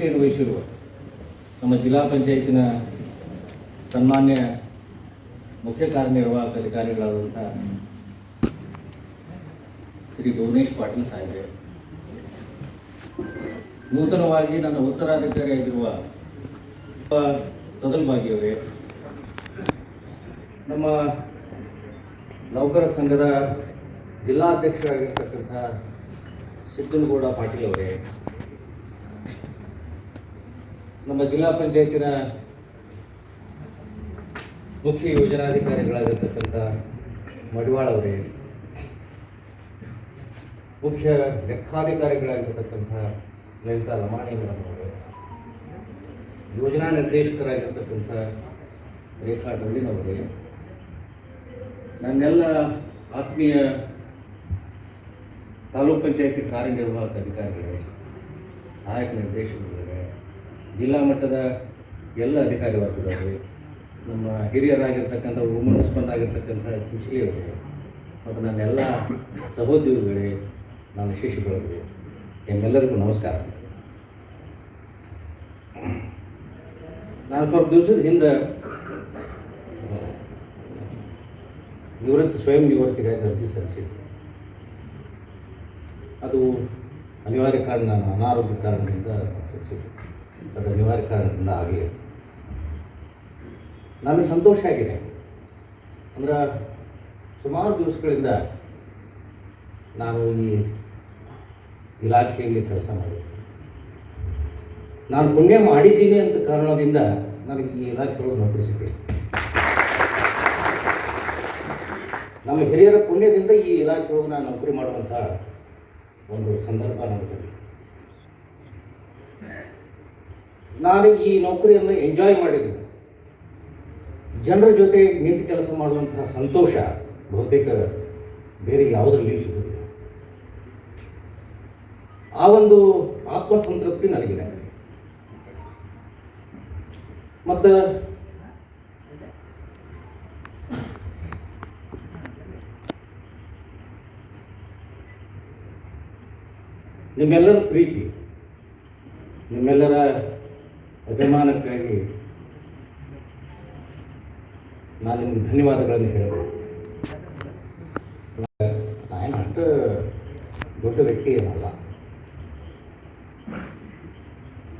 ಅಧ್ಯಕ್ಷತೆಯನ್ನು ವಹಿಸಿರುವ ನಮ್ಮ ಜಿಲ್ಲಾ ಪಂಚಾಯತಿನ ಸನ್ಮಾನ್ಯ ಮುಖ್ಯ ಕಾರ್ಯನಿರ್ವಾಹಕ ಅಧಿಕಾರಿಗಳಾದಂಥ ಶ್ರೀ ಭುವನೇಶ್ ಪಾಟೀಲ್ ಸಾಹೇಬ್ರೆ, ನೂತನವಾಗಿ ನನ್ನ ಉತ್ತರಾಧಿಕಾರಿಯಾಗಿರುವ ತೊದಲ್ ಭಾಗಿಯವರೇ, ನಮ್ಮ ನೌಕರ ಸಂಘದ ಜಿಲ್ಲಾಧ್ಯಕ್ಷರಾಗಿರ್ತಕ್ಕಂಥ ಸಿದ್ದನಗೌಡ ಪಾಟೀಲ್ ಅವರೇ ನಮ್ಮ ಜಿಲ್ಲಾ ಪಂಚಾಯತಿನ ಮುಖ್ಯ ಯೋಜನಾಧಿಕಾರಿಗಳಾಗಿರ್ತಕ್ಕಂಥ ಮಡಿವಾಳ ಅವರೇ, ಮುಖ್ಯ ಲೆಕ್ಕಾಧಿಕಾರಿಗಳಾಗಿರ್ತಕ್ಕಂಥ ಲಲಿತಾ ಲಮಾಣಿ ಮೇಡಮ್ ಅವರೇ, ಯೋಜನಾ ನಿರ್ದೇಶಕರಾಗಿರ್ತಕ್ಕಂಥ ರೇಖಾ ಡೊಳ್ಳಿನವರೇ ನನ್ನೆಲ್ಲ ಆತ್ಮೀಯ ತಾಲೂಕ್ ಪಂಚಾಯತಿ ಕಾರ್ಯನಿರ್ವಾಹಕ ಅಧಿಕಾರಿಗಳೇ, ಸಹಾಯಕ ನಿರ್ದೇಶಕರುಗಳೇ ಜಿಲ್ಲಾ ಮಟ್ಟದ ಎಲ್ಲ ಅಧಿಕಾರಿ ವರ್ಗದವರು, ನಮ್ಮ ಹಿರಿಯರಾಗಿರ್ತಕ್ಕಂಥ ವುಮನ್ಸ್ ಆಗಿರ್ತಕ್ಕಂಥ ಅವರು ಮತ್ತು ನನ್ನೆಲ್ಲ ಸಹೋದ್ಯೋಗಿಗಳೇ ನನ್ನ ಶಿಶುಗಳಿಗೆ ನಿಮ್ಮೆಲ್ಲರಿಗೂ ನಮಸ್ಕಾರ. ನಾನು ಸ್ವಲ್ಪ ದಿವಸದ ಹಿಂದೆ ನಿವೃತ್ತಿ, ಸ್ವಯಂ ನಿವೃತ್ತಿಗಾಗಿ ಅರ್ಜಿ ಸಲ್ಲಿಸಿದ್ದೆ. ಅದು ಅನಿವಾರ್ಯ ಕಾರಣ, ನಾನು ಅನಾರೋಗ್ಯ ಕಾರಣದಿಂದ ಸಲ್ಲಿಸಿದ್ದೆ. ಅದು ಅನಿವಾರ್ಯ ಕಾರಣದಿಂದ ಆಗಲಿ ನನಗೆ ಸಂತೋಷ ಆಗಿದೆ. ಅಂದ್ರೆ ಸುಮಾರು ದಿವಸಗಳಿಂದ ನಾನು ಈ ಇಲಾಖೆಯಲ್ಲಿ ಕೆಲಸ ಮಾಡಿದ್ದೆ ನಾನು ಪುಣ್ಯ ಮಾಡಿದ್ದೀನಿ ಅಂತ ಕಾರಣದಿಂದ ನನಗೆ ಈ ಇಲಾಖೆಗಳು ನೌಕರಿ ಸಿಕ್ಕಿದೆ ನಮ್ಮ ಹಿರಿಯರ ಪುಣ್ಯದಿಂದ ಈ ಇಲಾಖೆಯೊಳಗೆ ನಾನು ನೌಕರಿ ಮಾಡುವಂಥ ಒಂದು ಸಂದರ್ಭ ನನಗೆ ನಾನು ಈ ನೌಕರಿಯನ್ನು ಎಂಜಾಯ್ ಮಾಡಿದ್ದೀನಿ ಜನರ ಜೊತೆ ನಿಂತು ಕೆಲಸ ಮಾಡುವಂತಹ ಸಂತೋಷ ಬಹುತೇಕ ಬೇರೆ ಯಾವುದರಲ್ಲಿಯೂ ಸಿಗುವುದಿಲ್ಲ. ಆ ಒಂದು ಆತ್ಮಸಂತೃಪ್ತಿ ನನಗಿದೆ. ಮತ್ತು ನಿಮ್ಮೆಲ್ಲರ ಪ್ರೀತಿ, ನಿಮ್ಮೆಲ್ಲರ ಅಭಿಮಾನಕ್ಕಾಗಿ ನಾನು ನಿಮ್ಗೆ ಧನ್ಯವಾದಗಳನ್ನು ಹೇಳಬೇಕು. ನಾನು ಅಷ್ಟು ದೊಡ್ಡ ವ್ಯಕ್ತಿ ಏನಲ್ಲ.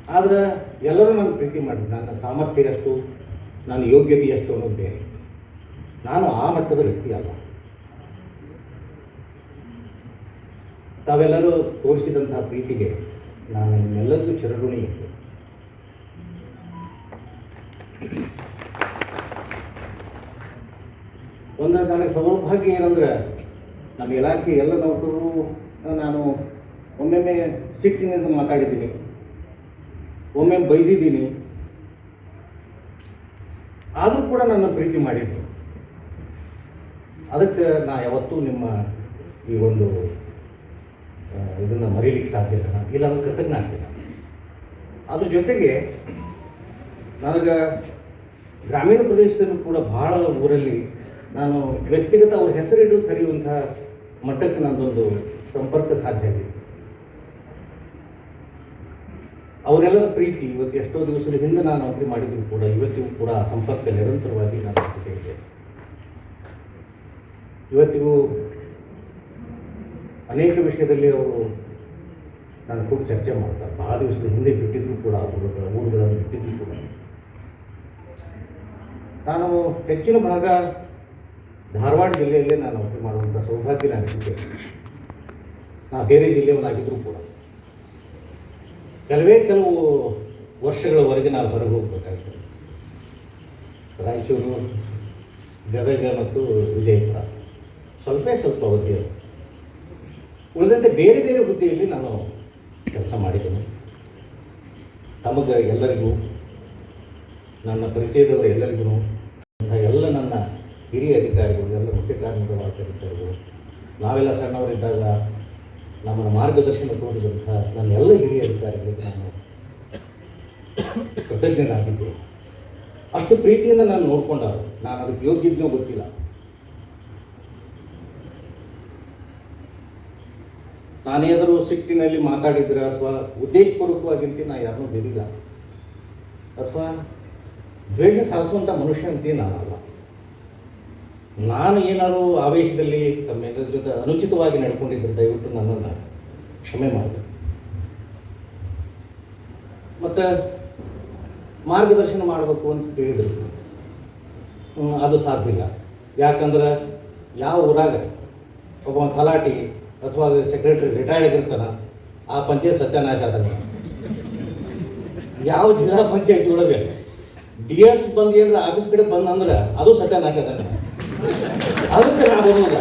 ಆದರೆ ಎಲ್ಲರೂ ನನ್ನ ಪ್ರೀತಿ ಮಾಡಿ ನನ್ನ ಸಾಮರ್ಥ್ಯ ಎಷ್ಟು ನನ್ನ ಯೋಗ್ಯತೆ ಎಷ್ಟು ಅನ್ನೋದು ಬೇರೆ. ನಾನು ಆ ಮಟ್ಟದ ವ್ಯಕ್ತಿ ಅಲ್ಲ. ತಾವೆಲ್ಲರೂ ತೋರಿಸಿದಂತಹ ಪ್ರೀತಿಗೆ ನಾನು ನಿಮ್ಮೆಲ್ಲರಿಗೂ ಚಿರಋಣಿ ಇದ್ದೆ ಒಂದು ನನಗೆ ಸೌಭಾಗ್ಯ ಏನಂದ್ರೆ, ನಮ್ಮ ಇಲಾಖೆ ಎಲ್ಲ ನೌಕರರು ನಾನು ಒಮ್ಮೊಮ್ಮೆ ಸಿಟ್ಟಿನಿಂದ ಮಾತಾಡಿದ್ದೀನಿ. ಒಮ್ಮೆ ಬೈದಿದ್ದೀನಿ. ಆದರೂ ಕೂಡ ನನ್ನ ಪ್ರೀತಿ ಮಾಡಿದ್ರು. ಅದಕ್ಕೆ ನಾ ಯಾವತ್ತೂ ನಿಮ್ಮ ಈ ಒಂದು ಇದನ್ನು ಮರೀಲಿಕ್ಕೆ ಸಾಧ್ಯ ಇಲ್ಲ ಅಂದ್ರೆ ಕೃತಜ್ಞ ಆಗ್ತೀನಿ. ಅದ್ರ ಜೊತೆಗೆ ನನಗೆ ಗ್ರಾಮೀಣ ಪ್ರದೇಶದಲ್ಲೂ ಕೂಡ ಭಾಳ ಊರಲ್ಲಿ ನಾನು ವ್ಯಕ್ತಿಗತ ಅವ್ರ ಹೆಸರಿಟ್ಟು ಕರೆಯುವಂಥ ಮಟ್ಟಕ್ಕೆ ನನ್ನದೊಂದು ಸಂಪರ್ಕ ಸಾಧ್ಯ ಆಗಿದೆ ಅವರೆಲ್ಲರ ಪ್ರೀತಿ ಇವತ್ತು ಎಷ್ಟೋ ದಿವಸದ ಹಿಂದೆ ನಾನು ನೌಕರಿ ಮಾಡಿದ್ರು ಕೂಡ ಇವತ್ತಿಗೂ ಕೂಡ ಆ ಸಂಪರ್ಕ ನಿರಂತರವಾಗಿ ನಾನು ಜೊತೆ ಇದೆ. ಇವತ್ತಿಗೂ ಅನೇಕ ವಿಷಯದಲ್ಲಿ ಅವರು ನಾನು ಕೂಡ ಚರ್ಚೆ ಮಾಡ್ತಾರೆ. ಭಾಳ ದಿವಸದ ಹಿಂದೆ ಬಿಟ್ಟಿದ್ರು ಕೂಡ ಊರುಗಳ ಊರುಗಳನ್ನು ಬಿಟ್ಟಿದ್ರು ಕೂಡ. ನಾನು ಹೆಚ್ಚಿನ ಭಾಗ ಧಾರವಾಡ ಜಿಲ್ಲೆಯಲ್ಲೇ ನಾನು ನೌಕರಿ ಮಾಡುವಂಥ ಸೌಭಾಗ್ಯ ನನಗೆ ಸಿಕ್ಕಿದೆ ನಾ ಬೇರೆ ಜಿಲ್ಲೆಯವನಾಗಿದ್ದರೂ ಕೂಡ. ಕೆಲವೇ ಕೆಲವು ವರ್ಷಗಳವರೆಗೆ ನಾನು ಹೊರಗೆ ಹೋಗ್ಬೇಕಾಗ್ತದೆ. ರಾಯಚೂರು, ಗದಗ ಮತ್ತು ವಿಜಯಪುರ. ಸ್ವಲ್ಪ ಸ್ವಲ್ಪ ಅವಧಿಯಲ್ಲಿ ಉಳಿದಂತೆ ಬೇರೆ ಬೇರೆ ಹುದ್ದೆಯಲ್ಲಿ ನಾನು ಕೆಲಸ ಮಾಡಿದ್ದೇನೆ. ತಮಗೆ ಎಲ್ಲರಿಗೂ ನನ್ನ ಪರಿಚಯದವರು ಎಲ್ಲರಿಗೂ ಅಂಥ ಎಲ್ಲ ನನ್ನ ಹಿರಿಯ ಅಧಿಕಾರಿಗಳು, ಎಲ್ಲ ಮುಖ್ಯ ಕಾರ್ಮಿಕವಾದ ನಾವೆಲ್ಲ ಸಣ್ಣವರಿದ್ದಾಗ ನಮ್ಮ ಮಾರ್ಗದರ್ಶನ ತೋರಿದಂಥ ನನ್ನ ಎಲ್ಲ ಹಿರಿಯ ಅಧಿಕಾರಿಗಳಿಗೆ ನಾನು ಕೃತಜ್ಞನಾಗಿದ್ದೆ ಅಷ್ಟು ಪ್ರೀತಿಯಿಂದ ನಾನು ನೋಡ್ಕೊಂಡ ನಾನು ಅದಕ್ಕೆ ಯೋಗ್ಯಜ್ಞೋ ಗೊತ್ತಿಲ್ಲ. ನಾನೇನಾದರೂ ಸಿಟ್ಟಿನಲ್ಲಿ ಮಾತಾಡಿದ್ರೆ ಅಥವಾ ಉದ್ದೇಶಪೂರ್ವಕವಾಗಿಂತ ನಾನು ಯಾರನ್ನೂ ಬೆರಿಲ್ಲ ಅಥವಾ ದ್ವೇಷ ಸಾಧಿಸುವಂಥ ಮನುಷ್ಯ ಅಂತ ನಾನಲ್ಲ. ನಾನು ಏನಾದರೂ ಆವೇಶದಲ್ಲಿ ತಮ್ಮ ಜೊತೆ ಅನುಚಿತವಾಗಿ ನಡ್ಕೊಂಡಿದ್ದರೆ ದಯವಿಟ್ಟು ನನ್ನನ್ನು ಕ್ಷಮೆ ಮಾಡಿದೆ ಮತ್ತು ಮಾರ್ಗದರ್ಶನ ಮಾಡಬೇಕು ಅಂತ ತಿಳಿದರು ಅದು ಸಾಧ್ಯ ಯಾಕಂದ್ರೆ ಯಾವ ಊರಾಗ ಒಬ್ಬ ತಲಾಟಿ ಅಥವಾ ಸೆಕ್ರೆಟರಿ ರಿಟೈರ್ಡ್ ಆಗಿರ್ತಾನ, ಆ ಪಂಚಾಯತ್ ಸತ್ಯನಾಶ ಆದ ಯಾವ ಜಿಲ್ಲಾ ಪಂಚಾಯತ್ ಒಳಗೆ ಡಿ ಎಸ್ ಬಂದು ಏನಾರ ಆಫೀಸ್ ಕಡೆ ಬಂದಂದ್ರೆ ಅದು ಸತ್ಯನಾಶ ನಾಟಕ ಅದಕ್ಕೆ ನಾವು ಬರೋದಿಲ್ಲ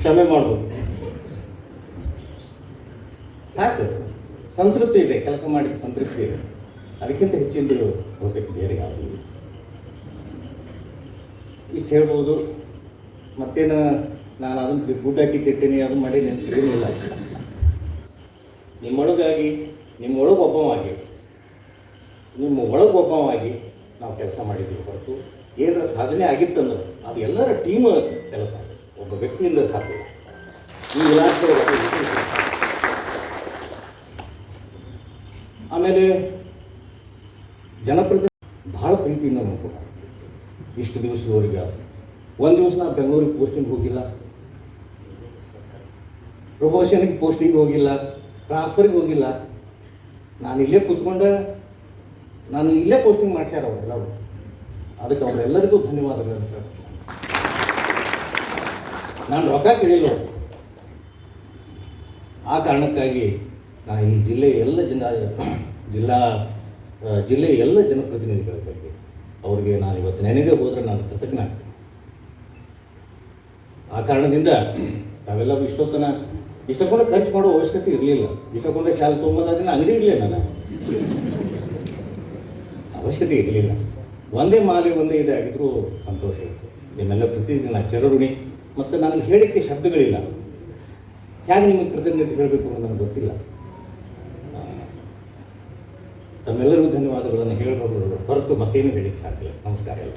ಕ್ಷಮೆ ಮಾಡ್ಬೋದು. ಸಾಕು. ಸಂತೃಪ್ತಿ ಇದೆ, ಕೆಲಸ ಮಾಡಿದ ಸಂತೃಪ್ತಿ ಇದೆ. ಅದಕ್ಕಿಂತ ಹೆಚ್ಚಿಂದು ಬಹುತೇಕ ಬೇರೆ ಯಾವುದು ಇಷ್ಟು ಹೇಳ್ಬೋದು. ಮತ್ತೇನು ನಾನು ಅದನ್ನು ಗುಡ್ ಹಾಕಿ ತಿಟ್ಟಿನಿ ಅದು ಮಾಡಿ ನೆನಪಿರಲಿಲ್ಲ ನಿಮ್ಮೊಳಗಾಗಿ ನಿಮ್ಮೊಳಗೆ ಒಬ್ಬವಾಗಿ, ನಿಮ್ಮ ಒಳಗೆ ಒಬ್ಬವಾಗಿ ನಾವು ಕೆಲಸ ಮಾಡಿದ್ದೀವಿ ಹೊರತು ಏನರ ಸಾಧನೆ ಆಗಿತ್ತಂದ್ರೆ ಅದು ಎಲ್ಲರ ಟೀಮ್ ಕೆಲಸ. ಒಬ್ಬ ವ್ಯಕ್ತಿಯಿಂದ ಸಾಧ್ಯ. ಈ ಇಲಾಖೆ. ಆಮೇಲೆ ಜನಪ್ರತಿ ಭಾಳ ಪ್ರೀತಿಯಿಂದ ನೋಡ್ಕೊಂಡು ಇಷ್ಟು ದಿವಸದವರೆಗೆ ಆಯ್ತು ಒಂದು ದಿವಸ ನಾನು ಬೆಂಗಳೂರಿಗೆ ಪೋಸ್ಟಿಂಗ್ ಹೋಗಿಲ್ಲ. ಪ್ರಮೋಷನ್ಗೆ ಪೋಸ್ಟಿಂಗ್ ಹೋಗಿಲ್ಲ ಟ್ರಾನ್ಸ್ಫರ್ಗೆ ಹೋಗಿಲ್ಲ. ನಾನು ಇಲ್ಲೇ ಕೂತ್ಕೊಂಡೆ, ನಾನು ಇಲ್ಲೇ ಪೋಸ್ಟಿಂಗ್ ಮಾಡ್ಸ್ಯಾರ ಅವರೆಲ್ಲರೂ ಅದಕ್ಕೆ ಅವರೆಲ್ಲರಿಗೂ ಧನ್ಯವಾದಗಳು ಅಂತ ನಾನು ರೊಕ್ಕ ಕೇಳಿಲ್ಲ. ಆ ಕಾರಣಕ್ಕಾಗಿ ನಾನು ಈ ಜಿಲ್ಲೆಯ ಎಲ್ಲ ಜನ, ಜಿಲ್ಲಾ ಜಿಲ್ಲೆಯ ಎಲ್ಲ ಜನಪ್ರತಿನಿಧಿಗಳ ಬಗ್ಗೆ ಅವ್ರಿಗೆ ನಾನು ಇವತ್ತು ನೆನೆಗೆ ಹೋದರೆ ನಾನು ಕೃತಜ್ಞ ಆಗ್ತೀನಿ. ಆ ಕಾರಣದಿಂದ ತಾವೆಲ್ಲರೂ ಇಷ್ಟೊತ್ತನ ಇಷ್ಟಕೊಂಡೆ ಖರ್ಚು ಮಾಡೋ ಅವಶ್ಯಕತೆ ಇರಲಿಲ್ಲ. ಇಷ್ಟಕೊಂಡೆ ಶಾಲೆ ತುಂಬೋದಾದ್ರೆ ಅಂಗಡಿ ಇರಲಿಲ್ಲ ನಾನು. ಅವಶ್ಯಕತೆ ಇರಲಿಲ್ಲ. ಒಂದೇ ಮಾಲೆ ಒಂದೇ ಇದಾಗಿದ್ರೂ ಸಂತೋಷ ಇತ್ತು. ನಿಮ್ಮೆಲ್ಲ ಪ್ರತಿದಿನ ಚರರುಣಿ ಮತ್ತು ನನಗೆ ಹೇಳಿಕ್ಕೆ ಶಬ್ದಗಳಿಲ್ಲ. ಹೇಗೆ ನಿಮಗೆ ಕೃತಜ್ಞತೆ ಹೇಳಬೇಕು ಅನ್ನೋದು ನನಗೆ ಗೊತ್ತಿಲ್ಲ. ತಮ್ಮೆಲ್ಲರಿಗೂ ಧನ್ಯವಾದಗಳನ್ನು ಹೇಳಬಹುದು. ಹೊರತು ಮತ್ತೇನು ಹೇಳಿಕ್ಕೆ ಸಾಧ್ಯ ಇಲ್ಲ. ನಮಸ್ಕಾರ ಎಲ್ಲ.